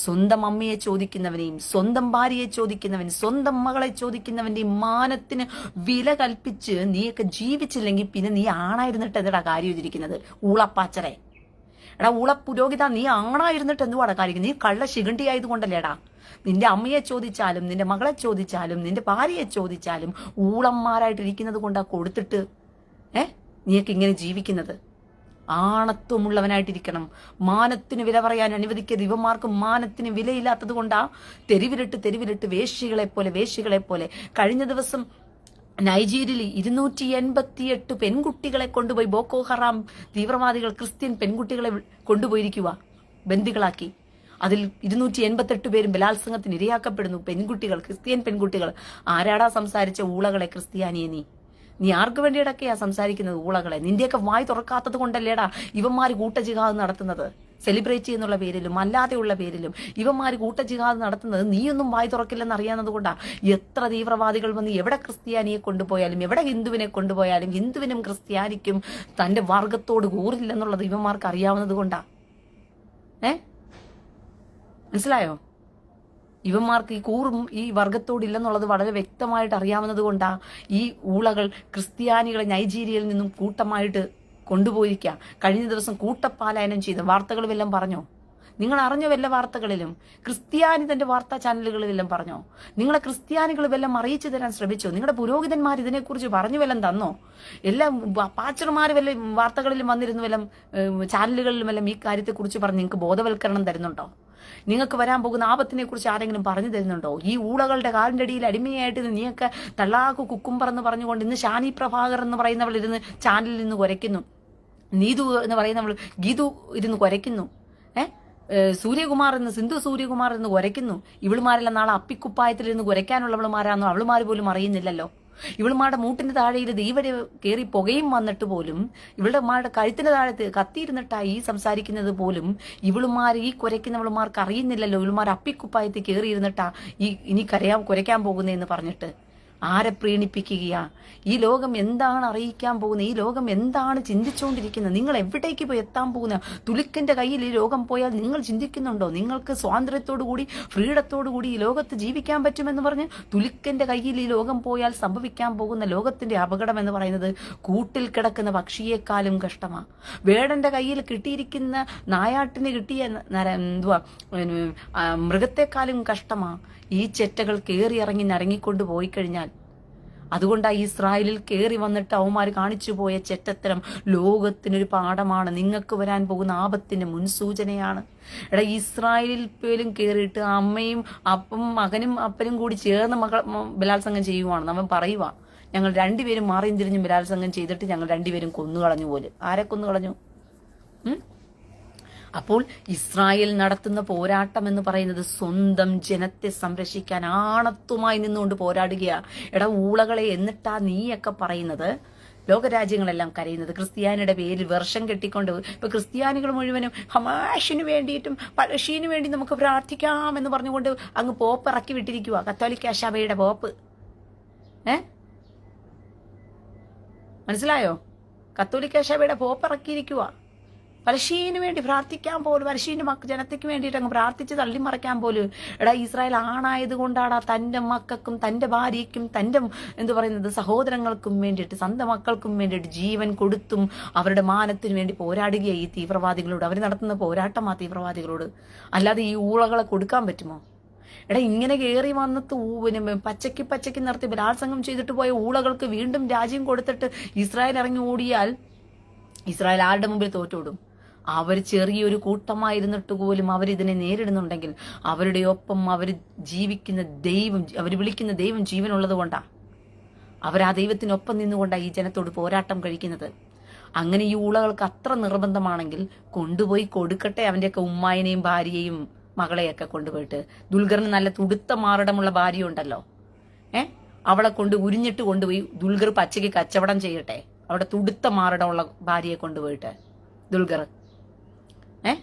S1: സ്വന്തം അമ്മയെ ചോദിക്കുന്നവനെയും സ്വന്തം ഭാര്യയെ ചോദിക്കുന്നവൻ സ്വന്തം മകളെ ചോദിക്കുന്നവന്റെയും മാനത്തിന് വില കൽപ്പിച്ച് നീയൊക്കെ ജീവിച്ചില്ലെങ്കിൽ പിന്നെ നീ ആണായിരുന്നിട്ട് എന്തിടാ കാര്യം ഇതിരിക്കുന്നത് ഊളപ്പാച്ചറെ എടാ ഊള പുരോഹിത നീ ആണായിരുന്നിട്ട് എന്തുവാടാ കാര്യം? നീ കള്ള ശിഖണ്ഡി ആയതുകൊണ്ടല്ലേടാ? നിന്റെ അമ്മയെ ചോദിച്ചാലും നിന്റെ മകളെ ചോദിച്ചാലും നിന്റെ ഭാര്യയെ ചോദിച്ചാലും ഊളന്മാരായിട്ടിരിക്കുന്നത് കൊണ്ടാ കൊടുത്തിട്ട് ഏ? നീയൊക്കെ ഇങ്ങനെ ജീവിക്കുന്നത്. ആണത്വമുള്ളവനായിട്ടിരിക്കണം. മാനത്തിന് വില പറയാൻ അനുവദിക്കരുത് ഇവന്മാർക്ക് മാനത്തിന് വിലയില്ലാത്തത് കൊണ്ടാ തെരുവിലിട്ട് തെരുവിലിട്ട് വേശികളെ പോലെ വേശികളെ പോലെ. കഴിഞ്ഞ ദിവസം നൈജീരിയയിൽ ഇരുന്നൂറ്റി എൺപത്തിയെട്ട് പെൺകുട്ടികളെ കൊണ്ടുപോയി ബോക്കോ ഹറാം തീവ്രവാദികൾ ക്രിസ്ത്യൻ പെൺകുട്ടികളെ കൊണ്ടുപോയിരിക്കുക ബന്ദികളാക്കി. അതിൽ ഇരുന്നൂറ്റി എൺപത്തെട്ട് പേരും ബലാത്സംഗത്തിന് ഇരയാക്കപ്പെടുന്നു. പെൺകുട്ടികൾ ക്രിസ്ത്യൻ പെൺകുട്ടികൾ. ആരാടാ സംസാരിച്ച ഊളകളെ ക്രിസ്ത്യാനിയെ നീ? നീ ആർക്ക് വേണ്ടിയിടക്കെയാ സംസാരിക്കുന്നത് ഊളകളെ? നിന്റെയൊക്കെ വായി തുറക്കാത്തത് കൊണ്ടല്ലേടാ ഇവന്മാർ കൂട്ടജിഹാദ് നടത്തുന്നത്? സെലിബ്രേറ്റ് ചെയ്യുന്നുള്ള പേരിലും അല്ലാതെയുള്ള പേരിലും ഇവന്മാർ കൂട്ടജിഹാദ് നടത്തുന്നത് നീയൊന്നും വായി തുറക്കില്ലെന്ന് അറിയാവുന്നത് കൊണ്ടാ? എത്ര തീവ്രവാദികൾ വന്ന് എവിടെ ക്രിസ്ത്യാനിയെ കൊണ്ടുപോയാലും എവിടെ ഹിന്ദുവിനെ കൊണ്ടുപോയാലും ഹിന്ദുവിനും ക്രിസ്ത്യാനിക്കും തന്റെ വർഗത്തോട് കൂറില്ലെന്നുള്ളത് ഇവന്മാർക്ക് അറിയാവുന്നത് കൊണ്ടാ? ഏ? മനസ്സിലായോ? ഇവന്മാർക്ക് ഈ കൂറും ഈ വർഗത്തോടില്ലെന്നുള്ളത് വളരെ വ്യക്തമായിട്ട് അറിയാവുന്നത് കൊണ്ടാ ഈ ഊളകൾ ക്രിസ്ത്യാനികളെ നൈജീരിയയിൽ നിന്നും കൂട്ടമായിട്ട് കൊണ്ടുപോയിരിക്കുക കഴിഞ്ഞ ദിവസം കൂട്ടപ്പാലായനം ചെയ്ത വാർത്തകൾ വല്ലതും പറഞ്ഞോ? നിങ്ങൾ അറിഞ്ഞ വല്ല വാർത്തകളിലും? ക്രിസ്ത്യാനി തന്റെ വാർത്താ ചാനലുകളിലെല്ലാം പറഞ്ഞോ? നിങ്ങളെ ക്രിസ്ത്യാനികൾ വല്ലതും അറിയിച്ചു തരാൻ ശ്രമിച്ചോ? നിങ്ങളുടെ പുരോഹിതന്മാർ ഇതിനെക്കുറിച്ച് പറഞ്ഞു വല്ലതും തന്നോ? എല്ലാം പാച്ചർമാർ വല്ല വാർത്തകളിലും വന്നിരുന്നു വല്ലതും ചാനലുകളിലും വല്ലതും ഈ കാര്യത്തെക്കുറിച്ച് പറഞ്ഞ് നിങ്ങൾക്ക് ബോധവൽക്കരണം തരുന്നുണ്ടോ? നിങ്ങൾക്ക് വരാൻ പോകുന്ന ആപത്തിനെ കുറിച്ച് ആരെങ്കിലും പറഞ്ഞു തരുന്നുണ്ടോ? ഈ ഊളകളുടെ കാലിന്റെ അടിയിൽ അടിമയായിട്ട് നീയൊക്കെ തള്ളാക്കു കുക്കുംബർ എന്ന് പറഞ്ഞുകൊണ്ട് ഇന്ന് ഷാനി പ്രഭാകർ എന്ന് പറയുന്നവൾ ഇരുന്ന് ചാനലിൽ നിന്ന് കുരയ്ക്കുന്നു. നീതു എന്ന് പറയുന്നവൾ ഗീതു ഇരുന്ന് കുരയ്ക്കുന്നു. ഏ? സൂര്യകുമാർ എന്ന് സിന്ധു സൂര്യകുമാർ എന്ന് കുരയ്ക്കുന്നു. ഇവളുമാരെല്ലാം നാളെ അപ്പിക്കുപ്പായത്തിൽ ഇരുന്ന് കുരയ്ക്കാനുള്ളവളുമാരാണോ അവളുമാർ പോലും അറിയുന്നില്ലല്ലോ. ഇവളുമാരുടെ മൂട്ടിന്റെ താഴെയിൽ ദൈവരെ കയറി പുകയും വന്നിട്ട് പോലും ഇവളുടെ മാരുടെ കഴുത്തിന്റെ താഴത്ത് കത്തിയിരുന്നിട്ടാ ഈ സംസാരിക്കുന്നത് പോലും ഇവളുമാർ ഈ കുരയ്ക്കുന്നവളുമാർക്ക് അറിയുന്നില്ലല്ലോ. ഇവളുമാർ അപ്പിക്കുപ്പായത്തിൽ കയറിയിരുന്നിട്ടാ ഈ ഇനി കരയാൻ കുരയ്ക്കാൻ പോകുന്നതെന്ന് പറഞ്ഞിട്ട്. ആരെ പ്രീണിപ്പിക്കുകയാ? ഈ ലോകം എന്താണ് അറിയിക്കാൻ പോകുന്നത്? ഈ ലോകം എന്താണ് ചിന്തിച്ചുകൊണ്ടിരിക്കുന്നത്? നിങ്ങൾ എവിടേക്ക് പോയി എത്താൻ പോകുന്ന തുലിക്കന്റെ കയ്യിൽ ഈ ലോകം പോയാൽ നിങ്ങൾ ചിന്തിക്കുന്നുണ്ടോ? നിങ്ങൾക്ക് സ്വാതന്ത്ര്യത്തോടു കൂടി ഫ്രീഡത്തോടു കൂടി ഈ ലോകത്ത് ജീവിക്കാൻ പറ്റുമെന്ന് പറഞ്ഞ് തുലിക്കന്റെ കയ്യിൽ ഈ ലോകം പോയാൽ സംഭവിക്കാൻ പോകുന്ന ലോകത്തിന്റെ അപകടം എന്ന് പറയുന്നത് കൂട്ടിൽ കിടക്കുന്ന പക്ഷിയേക്കാളും കഷ്ടമാണ് വേടന്റെ കയ്യിൽ കിട്ടിയിരിക്കുന്ന നായാട്ടിന് കിട്ടിയ എന്തുവാ? മൃഗത്തെക്കാളും കഷ്ടമാ. ഈ ചെറ്റകൾ കേറി ഇറങ്ങി നരങ്ങിക്കൊണ്ട് പോയി കഴിഞ്ഞാൽ അതുകൊണ്ടാ ഇസ്രായേലിൽ കയറി വന്നിട്ട് അവന്മാർ കാണിച്ചു പോയ ചെറ്റത്തരം ലോകത്തിനൊരു പാഠമാണ്. നിങ്ങൾക്ക് വരാൻ പോകുന്ന ആപത്തിന്റെ മുൻസൂചനയാണ്. എടാ ഇസ്രായേലിൽ പോലും കയറിയിട്ട് അമ്മയും അപ്പം മകനും അപ്പനും കൂടി ചേർന്ന് മകൾ ബലാത്സംഗം ചെയ്യുവാണ്. അവൻ പറയുക ഞങ്ങൾ രണ്ടുപേരും മാറിയും തിരിഞ്ഞും ബലാത്സംഗം ചെയ്തിട്ട് ഞങ്ങൾ രണ്ടുപേരും കൊന്നു കൊന്നുകളഞ്ഞു പോലെ. ആരെ കൊന്നുകളഞ്ഞു? ഉം? അപ്പോൾ ഇസ്രായേൽ നടത്തുന്ന പോരാട്ടം എന്ന് പറയുന്നത് സ്വന്തം ജനത്തെ സംരക്ഷിക്കാൻ ആണത്വമായി നിന്നുകൊണ്ട് പോരാടുകയാണ് എടാ ഊളകളെ എന്നിട്ടാ നീയൊക്കെ പറയുന്നത്? ലോകരാജ്യങ്ങളെല്ലാം കരയുന്നത് ക്രിസ്ത്യാനിയുടെ പേരിൽ വർഷം കെട്ടിക്കൊണ്ട്. ഇപ്പൊ ക്രിസ്ത്യാനികൾ മുഴുവനും ഹമാഷിന് വേണ്ടിയിട്ടും പഴശ്ശീന് വേണ്ടി നമുക്ക് പ്രാർത്ഥിക്കാം എന്ന് പറഞ്ഞുകൊണ്ട് അങ്ങ് പോപ്പ് ഇറക്കി വിട്ടിരിക്കുക കത്തോലിക്ക സഭയുടെ പോപ്പ്. ഏ? മനസ്സിലായോ? കത്തോലിക്ക സഭയുടെ പോപ്പ് ഇറക്കിയിരിക്കുക പലശീന് വേണ്ടി പ്രാർത്ഥിക്കാൻ പോലും പലശീന്റെ മക്ക ജനതയ്ക്ക് വേണ്ടിയിട്ട് അങ്ങ് പ്രാർത്ഥിച്ച് തള്ളിമറയ്ക്കാൻ പോലും എടാ ഇസ്രായേൽ ആണായത് കൊണ്ടാണ് തന്റെ മക്കൾക്കും തന്റെ ഭാര്യയ്ക്കും തന്റെ എന്ത് പറയുന്നത് സഹോദരങ്ങൾക്കും വേണ്ടിയിട്ട് സ്വന്തം മക്കൾക്കും വേണ്ടിയിട്ട് ജീവൻ കൊടുത്തും അവരുടെ മാനത്തിന് വേണ്ടി പോരാടുകയാണ് ഈ തീവ്രവാദികളോട്. അവർ നടത്തുന്ന പോരാട്ടം ആ തീവ്രവാദികളോട്. അല്ലാതെ ഈ ഊളകളെ കൊടുക്കാൻ പറ്റുമോ? എടാ ഇങ്ങനെ കയറി വന്നിട്ട് ഊവിന് പച്ചയ്ക്ക് പച്ചയ്ക്ക് നിർത്തി ബലാത്സംഗം ചെയ്തിട്ട് പോയ ഊളകൾക്ക് വീണ്ടും രാജ്യം കൊടുത്തിട്ട് ഇസ്രായേൽ ഇറങ്ങി ഓടിയാൽ ഇസ്രായേൽ ആരുടെ മുമ്പിൽ തോറ്റോടും അവർ ചെറിയൊരു കൂട്ടമായിരുന്നിട്ട് പോലും അവരിതിനെ നേരിടുന്നുണ്ടെങ്കിൽ അവരുടെ ഒപ്പം അവർ ജീവിക്കുന്ന ദൈവം അവർ വിളിക്കുന്ന ദൈവം ജീവനുള്ളത് കൊണ്ടാ. അവർ ആ ദൈവത്തിനൊപ്പം നിന്നുകൊണ്ടാണ് ഈ ജനത്തോട് പോരാട്ടം കഴിക്കുന്നത്. അങ്ങനെ ഈ ഊളകൾക്ക് അത്ര നിർബന്ധമാണെങ്കിൽ കൊണ്ടുപോയി കൊടുക്കട്ടെ അവന്റെയൊക്കെ ഉമ്മായനെയും ഭാര്യയെയും മകളെയൊക്കെ കൊണ്ടുപോയിട്ട്. ദുൽഖറിന് നല്ല തുടുത്ത മാറിടമുള്ള ഭാര്യ ഉണ്ടല്ലോ ഏ? അവളെ കൊണ്ട് ഉരിഞ്ഞിട്ട് കൊണ്ടുപോയി ദുൽഖർ പച്ചയ്ക്ക് കച്ചവടം ചെയ്യട്ടെ. അവിടെ തുടുത്ത മാറിടമുള്ള ഭാര്യയെ കൊണ്ടുപോയിട്ട്. ദുൽഖർ ഏ?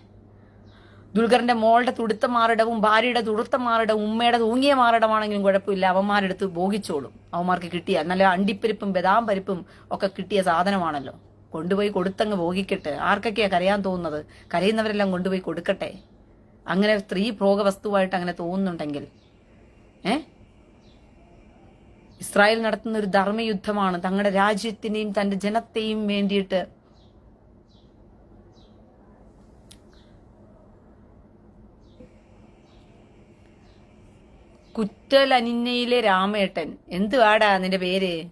S1: ദുൽഖറിന്റെ മോളുടെ തുടുത്ത മാറിടവും ഭാര്യയുടെ തുടുത്ത മാറിടവും ഉമ്മയുടെ തൂങ്ങിയ മാറിടമാണെങ്കിലും കുഴപ്പമില്ല. അവന്മാരെടുത്ത് ഭോഗിച്ചോളും. അവന്മാർക്ക് കിട്ടിയ നല്ല അണ്ടിപ്പരിപ്പും ബദാം പരിപ്പും ഒക്കെ കിട്ടിയ സാധനമാണല്ലോ. കൊണ്ടുപോയി കൊടുത്തങ്ങ് ഭോഗിക്കട്ടെ. ആർക്കൊക്കെയാ കരയാൻ തോന്നുന്നത്? കരയുന്നവരെല്ലാം കൊണ്ടുപോയി കൊടുക്കട്ടെ. അങ്ങനെ സ്ത്രീ ഭോഗ വസ്തുവായിട്ട് അങ്ങനെ തോന്നുന്നുണ്ടെങ്കിൽ ഏ? ഇസ്രായേൽ നടത്തുന്ന ഒരു ധർമ്മയുദ്ധമാണ്. തങ്ങളുടെ രാജ്യത്തിനെയും തന്റെ ജനത്തെയും വേണ്ടിയിട്ട് കുറ്റലനിന്നയിലെ രാമേട്ടൻ. എന്തുവാടാ നിന്റെ പേര്?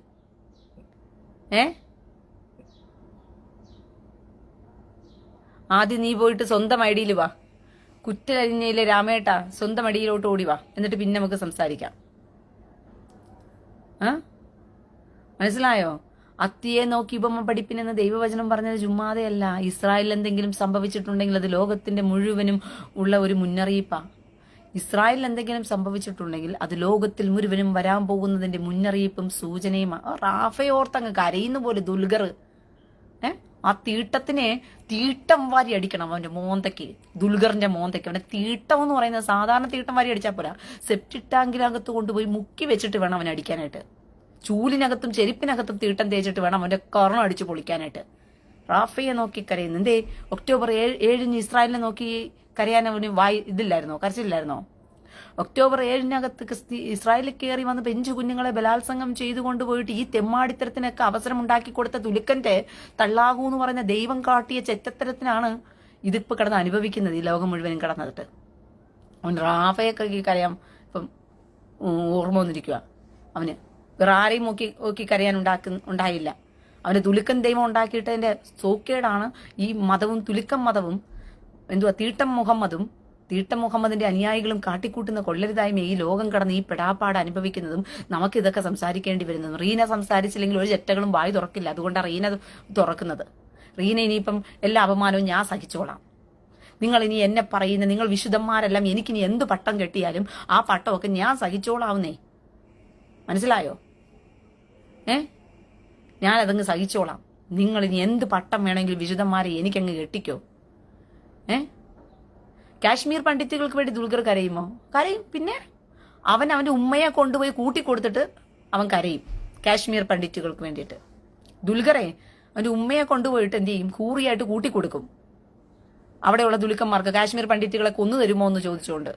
S1: ഏ? ആദ്യം നീ പോയിട്ട് സ്വന്തം ഐഡിയിൽ വാ. കുറ്റലനിന്നയിലെ രാമേട്ട സ്വന്തം അടിയിലോട്ട് ഓടി വാ. എന്നിട്ട് പിന്നെ നമുക്ക് സംസാരിക്കാം. ആ? മനസ്സിലായോ? അത്തിയെ നോക്കി ഉപമ പഠിപ്പിനെന്ന് ദൈവവചനം പറഞ്ഞത് ചുമ്മാതെയല്ല. ഇസ്രായേലിൽ എന്തെങ്കിലും സംഭവിച്ചിട്ടുണ്ടെങ്കിൽ അത് ലോകത്തിന്റെ മുഴുവനും ഉള്ള ഒരു മുന്നറിയിപ്പാ. ഇസ്രായേലിൽ എന്തെങ്കിലും സംഭവിച്ചിട്ടുണ്ടെങ്കിൽ അത് ലോകത്തിൽ മുഴുവനും വരാൻ പോകുന്നതിന്റെ മുന്നറിയിപ്പും സൂചനയുമാണ് റാഫയോർത്തങ്ങ് കരയുന്ന പോലെ ദുൽഖർ ഏ ആ തീട്ടത്തിനെ തീട്ടം വാരി അടിക്കണം അവന്റെ മോന്തയ്ക്ക്. ദുൽഖറിന്റെ മോന്തയ്ക്ക്. അവന്റെ തീട്ടം എന്ന് പറയുന്നത് സാധാരണ തീട്ടം വാരി അടിച്ചാൽ പോരാ. സെപ്റ്റിക് ടാങ്കിനകത്ത് കൊണ്ടുപോയി മുക്കി വെച്ചിട്ട് വേണം അവനെ അടിക്കാനായിട്ട്. ചൂലിനകത്തും ചെരുപ്പിനകത്തും തീട്ടം തേച്ചിട്ട് വേണം അവന്റെ കർണം അടിച്ചു പൊളിക്കാനായിട്ട്. റാഫയെ നോക്കി കരയുന്നു. എന്തേ? ഒക്ടോബർ ഏഴ് ഏഴിന് ഇസ്രായേലിനെ നോക്കി കരയാൻ അവന് വായി ഇതില്ലായിരുന്നോ? കരച്ചില്ലായിരുന്നോ? ഒക്ടോബർ ഏഴിനകത്ത് ക്രിസ്തി ഇസ്രായേലിൽ കയറി വന്ന് പെഞ്ചു കുഞ്ഞുങ്ങളെ ബലാത്സംഗം ചെയ്തു കൊണ്ടുപോയിട്ട് ഈ തെമ്മാടിത്തരത്തിനൊക്കെ അവസരം ഉണ്ടാക്കി കൊടുത്ത തുലുക്കന്റെ തള്ളാകൂ എന്ന് പറയുന്ന ദൈവം കാട്ടിയ ചെറ്റത്തരത്തിനാണ് ഇതിപ്പോ കിടന്ന് അനുഭവിക്കുന്നത് ഈ ലോകം മുഴുവനും കിടന്നിട്ട് അവൻ റാഫയൊക്കെ കരയാം ഇപ്പം ഓർമ്മ വന്നിരിക്കുക അവന് വേറെ ആരെയും നോക്കി നോക്കി കരയാൻ ഉണ്ടാക്ക ഉണ്ടായില്ല. അവന് തുലുക്കൻ ദൈവം ഉണ്ടാക്കിയിട്ടതിന്റെ സോക്കേടാണ് ഈ മതവും തുലുക്കൻ മതവും എന്തുവാ തീട്ടം മുഹമ്മദും തീട്ടം മുഹമ്മദിന്റെ അനുയായികളും കാട്ടിക്കൂട്ടുന്ന കൊള്ളരുതായ്മ ഈ ലോകം കടന്ന് ഈ പെടാപ്പാട് അനുഭവിക്കുന്നതും നമുക്ക് ഇതൊക്കെ സംസാരിക്കേണ്ടി വരുന്നതും. റീന സംസാരിച്ചില്ലെങ്കിൽ ഒരു ചെറ്റകളും വായി തുറക്കില്ല. അതുകൊണ്ടാണ് റീന തുറക്കുന്നത്. റീന ഇനിയിപ്പം എല്ലാ അപമാനവും ഞാൻ സഹിച്ചോളാം. നിങ്ങൾ ഇനി എന്നെ പറയുന്ന നിങ്ങൾ വിശുദ്ധന്മാരെല്ലാം എനിക്കിനി എന്ത് പട്ടം കെട്ടിയാലും ആ പട്ടമൊക്കെ ഞാൻ സഹിച്ചോളാവുന്നേ. മനസ്സിലായോ? ഏ? ഞാനതങ്ങ് സഹിച്ചോളാം. നിങ്ങൾ ഇനി എന്ത് പട്ടം വേണമെങ്കിലും വിശുദ്ധന്മാരെ എനിക്കങ്ങ് കെട്ടിക്കോ? ഏ? കാശ്മീർ പണ്ഡിറ്റുകൾക്ക് വേണ്ടി ദുൽഖർ കരയുമോ? കരയും. പിന്നെ അവൻ അവന്റെ ഉമ്മയെ കൊണ്ടുപോയി കൂട്ടിക്കൊടുത്തിട്ട് അവൻ കരയും. കാശ്മീർ പണ്ഡിറ്റുകൾക്ക് വേണ്ടിയിട്ട്. ദുൽഖറെ അവന്റെ ഉമ്മയെ കൊണ്ടുപോയിട്ട് എന്ത് ചെയ്യും? കൂറിയായിട്ട് കൂട്ടിക്കൊടുക്കും. അവിടെയുള്ള ദുൽഖന്മാർക്ക് കാശ്മീർ പണ്ഡിറ്റുകളെ കൊന്നു തരുമോ എന്ന് ചോദിച്ചുകൊണ്ട്.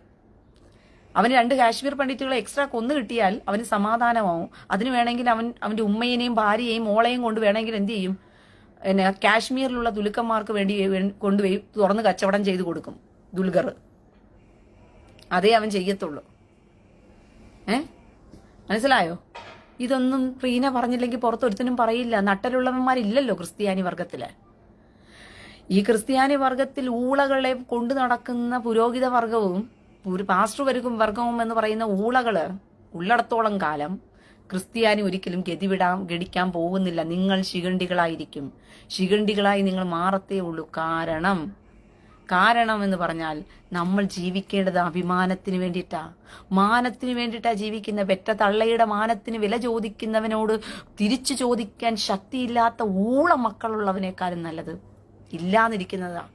S1: അവന് രണ്ട് കാശ്മീർ പണ്ഡിറ്റുകളെ എക്സ്ട്രാ കൊന്നു കിട്ടിയാൽ അവന് സമാധാനമാവും. അതിന് വേണമെങ്കിൽ അവൻ അവന്റെ ഉമ്മയെയും ഭാര്യയെയും മോളെയും കൊണ്ട് വേണമെങ്കിൽ എന്ത് ചെയ്യും? പിന്നെ കാശ്മീരിലുള്ള ദുലുക്കന്മാർക്ക് വേണ്ടി കൊണ്ടുപോയി തുറന്ന് കച്ചവടം ചെയ്തു കൊടുക്കും ദുൽഖർ. അതേ അവൻ ചെയ്യത്തുള്ളൂ. ഏ? മനസ്സിലായോ? ഇതൊന്നും പ്രീന പറഞ്ഞില്ലെങ്കിൽ പുറത്തൊരുത്തനും പറയില്ല. നട്ടലുള്ളവന്മാരില്ലല്ലോ ക്രിസ്ത്യാനി വർഗത്തിൽ. ഈ ക്രിസ്ത്യാനി വർഗത്തിൽ ഊളകളെ കൊണ്ടു നടക്കുന്ന പുരോഹിത വർഗവും പാസ്റ്റർ വരുക്കും വർഗവും എന്ന് പറയുന്ന ഊളകൾ ഉള്ളിടത്തോളം കാലം ക്രിസ്ത്യാനി ഒരിക്കലും ഗതിവിടാൻ ഗടിക്കാൻ പോകുന്നില്ല. നിങ്ങൾ ശിഖണ്ഡികളായിരിക്കും. ശിഖണ്ഡികളായി നിങ്ങൾ മാറത്തേ ഉള്ളൂ. കാരണം കാരണം എന്ന് പറഞ്ഞാൽ നമ്മൾ ജീവിക്കേണ്ടത് അഭിമാനത്തിന് വേണ്ടിയിട്ടാ. മാനത്തിന് വേണ്ടിയിട്ടാ ജീവിക്കുന്ന പെറ്റ തള്ളയുടെ മാനത്തിന് വില ചോദിക്കുന്നവനോട് തിരിച്ചു ചോദിക്കാൻ ശക്തിയില്ലാത്ത ഊള മക്കളുള്ളവനേക്കാളും നല്ലത്. ഇല്ലാന്നിരിക്കുന്നതാ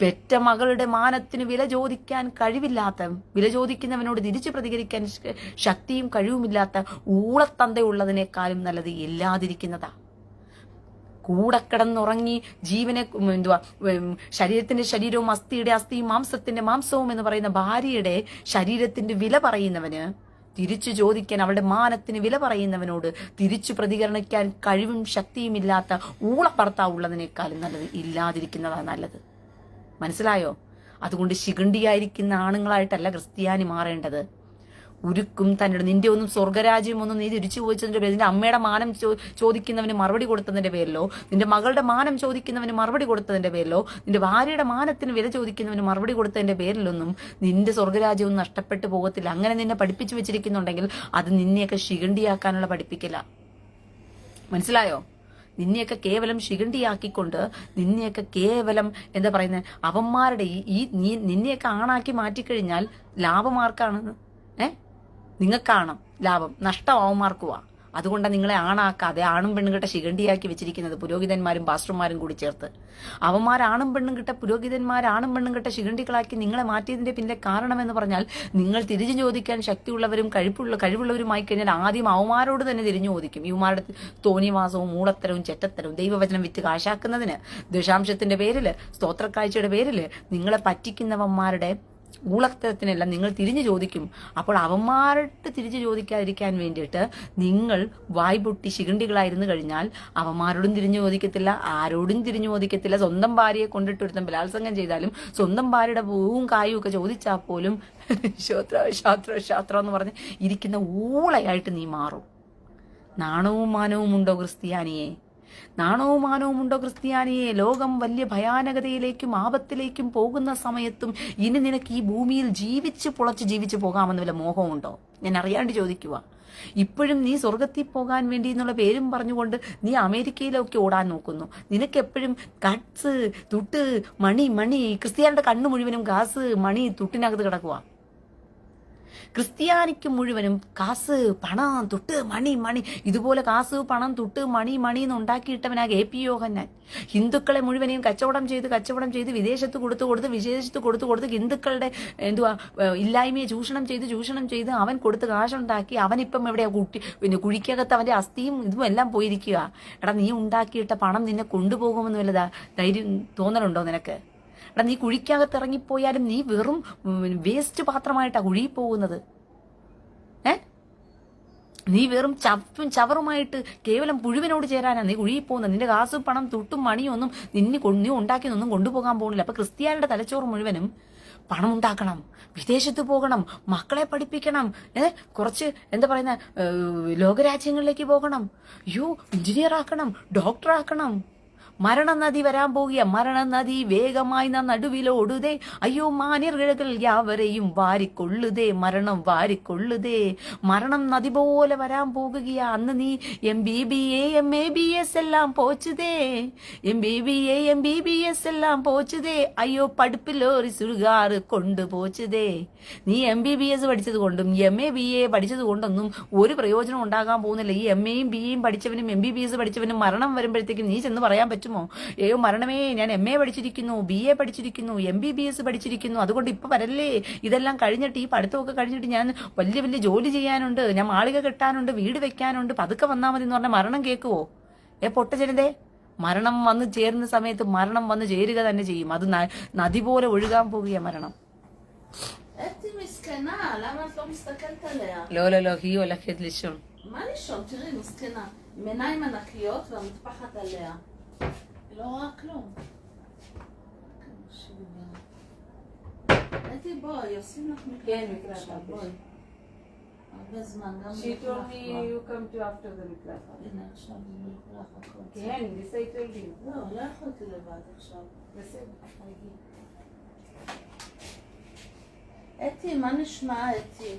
S1: പെറ്റ മകളുടെ മാനത്തിന് വില ചോദിക്കാൻ കഴിവില്ലാത്ത വില ചോദിക്കുന്നവനോട് തിരിച്ചു പ്രതികരിക്കാൻ ശക്തിയും കഴിവുമില്ലാത്ത ഊളത്തന്തയുള്ളതിനേക്കാളും നല്ലത് ഇല്ലാതിരിക്കുന്നതാ. കൂടെ കിടന്നുറങ്ങി ജീവനെ എന്തുവാ ശരീരത്തിന്റെ ശരീരവും അസ്ഥിയുടെ അസ്ഥിയും മാംസത്തിന്റെ മാംസവും എന്ന് പറയുന്ന ഭാര്യയുടെ ശരീരത്തിന്റെ വില പറയുന്നവന് തിരിച്ചു ചോദിക്കാൻ അവളുടെ മാനത്തിന് വില പറയുന്നവനോട് തിരിച്ചു പ്രതികരണിക്കാൻ കഴിവും ശക്തിയും ഇല്ലാത്ത ഭർത്താവുള്ളതിനേക്കാളും നല്ലത് ഇല്ലാതിരിക്കുന്നതാണ് നല്ലത്. മനസ്സിലായോ? അതുകൊണ്ട് ശിഖണ്ഡിയായിരിക്കുന്ന ആണുങ്ങളായിട്ടല്ല ക്രിസ്ത്യാനി മാറേണ്ടത്. ഉരുക്കും തന്നെ നിന്റെ ഒന്നും സ്വർഗരാജ്യം ഒന്നും നീ തിരിച്ചു ചോദിച്ചതിന്റെ പേരിൽ നിന്റെ അമ്മയുടെ മാനം ചോദിക്കുന്നവന് മറുപടി കൊടുത്തതിന്റെ പേരിലോ നിന്റെ മകളുടെ മാനം ചോദിക്കുന്നവന് മറുപടി കൊടുത്തതിന്റെ പേരിലോ നിന്റെ ഭാര്യയുടെ മാനത്തിന് വില ചോദിക്കുന്നവന് മറുപടി കൊടുത്തതിന്റെ പേരിലൊന്നും നിന്റെ സ്വർഗരാജ്യവും നഷ്ടപ്പെട്ടു പോകത്തില്ല. അങ്ങനെ നിന്നെ പഠിപ്പിച്ചു വെച്ചിരിക്കുന്നുണ്ടെങ്കിൽ അത് നിന്നെയൊക്കെ ശിഖണ്ഡിയാക്കാനുള്ള പഠിപ്പിക്കില്ല മനസ്സിലായോ? നിന്നെയൊക്കെ കേവലം ശിഖണ്ഡിയാക്കിക്കൊണ്ട് നിന്നെയൊക്കെ കേവലം എന്താ പറയുന്നത് അവന്മാരുടെ ഈ നീ നിന്നെയൊക്കെ ആണാക്കി മാറ്റിക്കഴിഞ്ഞാൽ ലാഭമാർക്കാണെന്ന് ഏ? നിങ്ങൾക്കാണ് ലാഭം. നഷ്ടം അവന്മാർക്കുവാ അതുകൊണ്ടാണ് നിങ്ങളെ ആണാക്കാതെ ആണും പെണ്ണും കിട്ട ശിഖണ്ഡിയാക്കി വെച്ചിരിക്കുന്നത് പുരോഹിതന്മാരും പാസ്റ്റർമാരും കൂടി ചേർത്ത്. അവന്മാർ ആണും പെണ്ണും കിട്ട പുരോഹിതന്മാർ ആണും പെണ്ണും കിട്ട ശിഖണ്ഡികളാക്കി നിങ്ങളെ മാറ്റിയതിന്റെ പിന്നിലെ കാരണമെന്ന് പറഞ്ഞാൽ നിങ്ങൾ തിരിച്ചു ചോദിക്കാൻ ശക്തിയുള്ളവരും കഴിപ്പുള്ള കഴിവുള്ളവരുമായി കഴിഞ്ഞാൽ ആദ്യം അവന്മാരോട് തന്നെ തിരിഞ്ഞു ചോദിക്കും. ഇവന്മാരുടെ തോന്നിവാസവും മൂളത്തരവും ചെറ്റത്തരവും ദൈവവചനം വിറ്റ് കാശാക്കുന്നതിന് ദശാംശത്തിന്റെ പേരിൽ സ്തോത്രക്കാഴ്ചയുടെ പേരിൽ നിങ്ങളെ പറ്റിക്കുന്നവന്മാരുടെ ഊളത്തരത്തിനല്ല നിങ്ങൾ തിരിഞ്ഞു ചോദിക്കും. അപ്പോൾ അവന്മാരിട്ട് തിരിച്ചു ചോദിക്കാതിരിക്കാൻ വേണ്ടിയിട്ട് നിങ്ങൾ വായ് പൊട്ടി ശിഖണ്ഡികളായിരുന്നു കഴിഞ്ഞാൽ അവന്മാരോടും തിരിഞ്ഞു ചോദിക്കത്തില്ല ആരോടും തിരിഞ്ഞു ചോദിക്കത്തില്ല. സ്വന്തം ഭാര്യയെ കൊണ്ടിട്ട് ഒരുത്തം ബലാത്സംഗം ചെയ്താലും സ്വന്തം ഭാര്യയുടെ പൂവും കായും ഒക്കെ ചോദിച്ചാൽ പോലും ശോത്ര ശാസ്ത്ര ശാസ്ത്രം എന്ന് പറഞ്ഞ് ഇരിക്കുന്ന ഊളയായിട്ട് നീ മാറും. നാണവും മാനവും ഉണ്ടോ ക്രിസ്ത്യാനിയെ? നാണവും മാനവും ഉണ്ടോ ക്രിസ്ത്യാനിയെ? ലോകം വലിയ ഭയാനകതയിലേക്കും ആപത്തിലേക്കും പോകുന്ന സമയത്തും ഇനി നിനക്ക് ഈ ഭൂമിയിൽ ജീവിച്ച് പൊളച്ച് ജീവിച്ച് പോകാമെന്ന് വല്ല മോഹമുണ്ടോ? ഞാൻ അറിയാണ്ട് ചോദിക്കുക ഇപ്പോഴും നീ സ്വർഗത്തിൽ പോകാൻ വേണ്ടി എന്നുള്ള പേരും പറഞ്ഞുകൊണ്ട് നീ അമേരിക്കയിലൊക്കെ ഓടാൻ നോക്കുന്നു. നിനക്ക് എപ്പോഴും കട്സ് തുട്ട് മണി മണി ക്രിസ്ത്യാനിയുടെ കണ്ണു മുഴുവനും ഗാസ് മണി തുട്ടിനകത്ത് കിടക്കുക ക്രിസ്ത്യാനിക്ക് മുഴുവനും കാസ് പണം തൊട്ട് മണി മണി. ഇതുപോലെ കാസ് പണം തൊട്ട് മണി മണി എന്ന് ഉണ്ടാക്കിയിട്ടവനാ എ പി യോഹന്നാൻ. ഹിന്ദുക്കളെ മുഴുവനെയും കച്ചവടം ചെയ്ത് കച്ചവടം ചെയ്ത് വിദേശത്ത് കൊടുത്തു കൊടുത്ത് വിദേശത്ത് കൊടുത്തു കൊടുത്ത് ഹിന്ദുക്കളുടെ എന്തുവാ ഇല്ലായ്മയെ ചൂഷണം ചെയ്ത് ചൂഷണം ചെയ്ത് അവൻ കൊടുത്ത് കാശുണ്ടാക്കി അവനിപ്പം എവിടെയാ കുട്ടി പിന്നെ കുഴിക്കകത്ത് അവന്റെ അസ്ഥിയും ഇതും എല്ലാം പോയിരിക്കുക. എടാ നീ ഉണ്ടാക്കിയിട്ട പണം നിന്നെ കൊണ്ടുപോകുമെന്ന് വല്ലതാ ധൈര്യം തോന്നലുണ്ടോ നിനക്ക്? എടാ നീ കുഴിക്കകത്ത് ഇറങ്ങിപ്പോയാലും നീ വെറും വേസ്റ്റ് പാത്രമായിട്ടാ കുഴിയിൽ പോകുന്നത്. ഏ? നീ വെറും ചപ്പും ചവറുമായിട്ട് കേവലം പുഴുവിനോട് ചേരാനാ നീ കുഴിയിൽ പോകുന്നത്. നിന്റെ കാസും പണം തുട്ടും മണിയും ഒന്നും നിന്നെ നീ ഉണ്ടാക്കിയൊന്നും കൊണ്ടുപോകാൻ പോകുന്നില്ല. അപ്പൊ ക്രിസ്ത്യാനിയുടെ തലച്ചോറ് മുഴുവനും പണം ഉണ്ടാക്കണം വിദേശത്ത് പോകണം മക്കളെ പഠിപ്പിക്കണം ഏ? കുറച്ച് എന്താ പറയുന്ന ലോകരാജ്യങ്ങളിലേക്ക് പോകണം. യു എഞ്ചിനീയർ ആക്കണം ഡോക്ടർ ആക്കണം മരണനദി വരാൻ പോകുക. മരണനദി വേഗമായി നാം നടുവിലോടുതേ അയ്യോ മാനിയർകൾ യാവരെയും വാരിക്കൊള്ളുതേ. മരണം വാരിക്കൊള്ളുതേ. മരണം നദി പോലെ വരാൻ പോകുകയാ. അന്ന് നീ M B B A M A B S എല്ലാം പോച്ചുതേ. M B B A M B B S എല്ലാം പോച്ചുതേ. അയ്യോ പഠിപ്പിലോറി സുരുകാറ് കൊണ്ടുപോച്ചതേ നീ എം ബി ബി എസ് പഠിച്ചത് കൊണ്ടും എം എ ബി എ പഠിച്ചത് കൊണ്ടൊന്നും ഒരു പ്രയോജനം ഉണ്ടാകാൻ പോകുന്നില്ല. ഈ എം എയും ബി എയും പഠിച്ചവനും എം ബി ബി എസ് പഠിച്ചവനും മരണം വരുമ്പോഴത്തേക്കും നീ ചെന്ന് പറയാൻ പറ്റുമോ ഏയോ മരണമേ ഞാൻ എം എ പഠിച്ചിരിക്കുന്നു ബി എ പഠിച്ചിരിക്കുന്നു എം ബി ബി എസ് പഠിച്ചിരിക്കുന്നു അതുകൊണ്ട് ഇപ്പൊ വരല്ലേ ഇതെല്ലാം കഴിഞ്ഞിട്ട് ഈ പഠിത്തമൊക്കെ കഴിഞ്ഞിട്ട് ഞാൻ വലിയ വലിയ ജോലി ചെയ്യാനുണ്ട് ഞാൻ മാളിക കെട്ടാനുണ്ട് വീട് വെക്കാനുണ്ട് പതുക്കെ വന്നാൽ മതി എന്ന് പറഞ്ഞാൽ മരണം കേൾക്കുവോ ഏ പൊട്ട ജനതേ മരണം വന്ന് ചേരുന്ന സമയത്ത് മരണം വന്ന് ചേരുക തന്നെ ചെയ്യും അത് ന- നദി പോലെ ഒഴുകാൻ പോകുക മരണം
S2: אתי מסכנה, למה את לא מסתכלת עליה?
S1: Law law law he ഒലഖത് Lishon
S2: מה לישון? תראי, מסכנה. עם עיניים ענקיות והמטפחת עליה. לא רואה כלום. אתי, בואי, עושים לך מקלחת.
S1: מקלחת
S2: עכשיו. בואי. הרבה זמן, גם מלוכלך כבר.
S1: come to after the מקלחת.
S2: הנה, עכשיו זה הכל.
S1: כן, I told you.
S2: לא, לא יכולתי לבד עכשיו.
S1: בסדר.
S2: אתי, מה נשמע, אתי?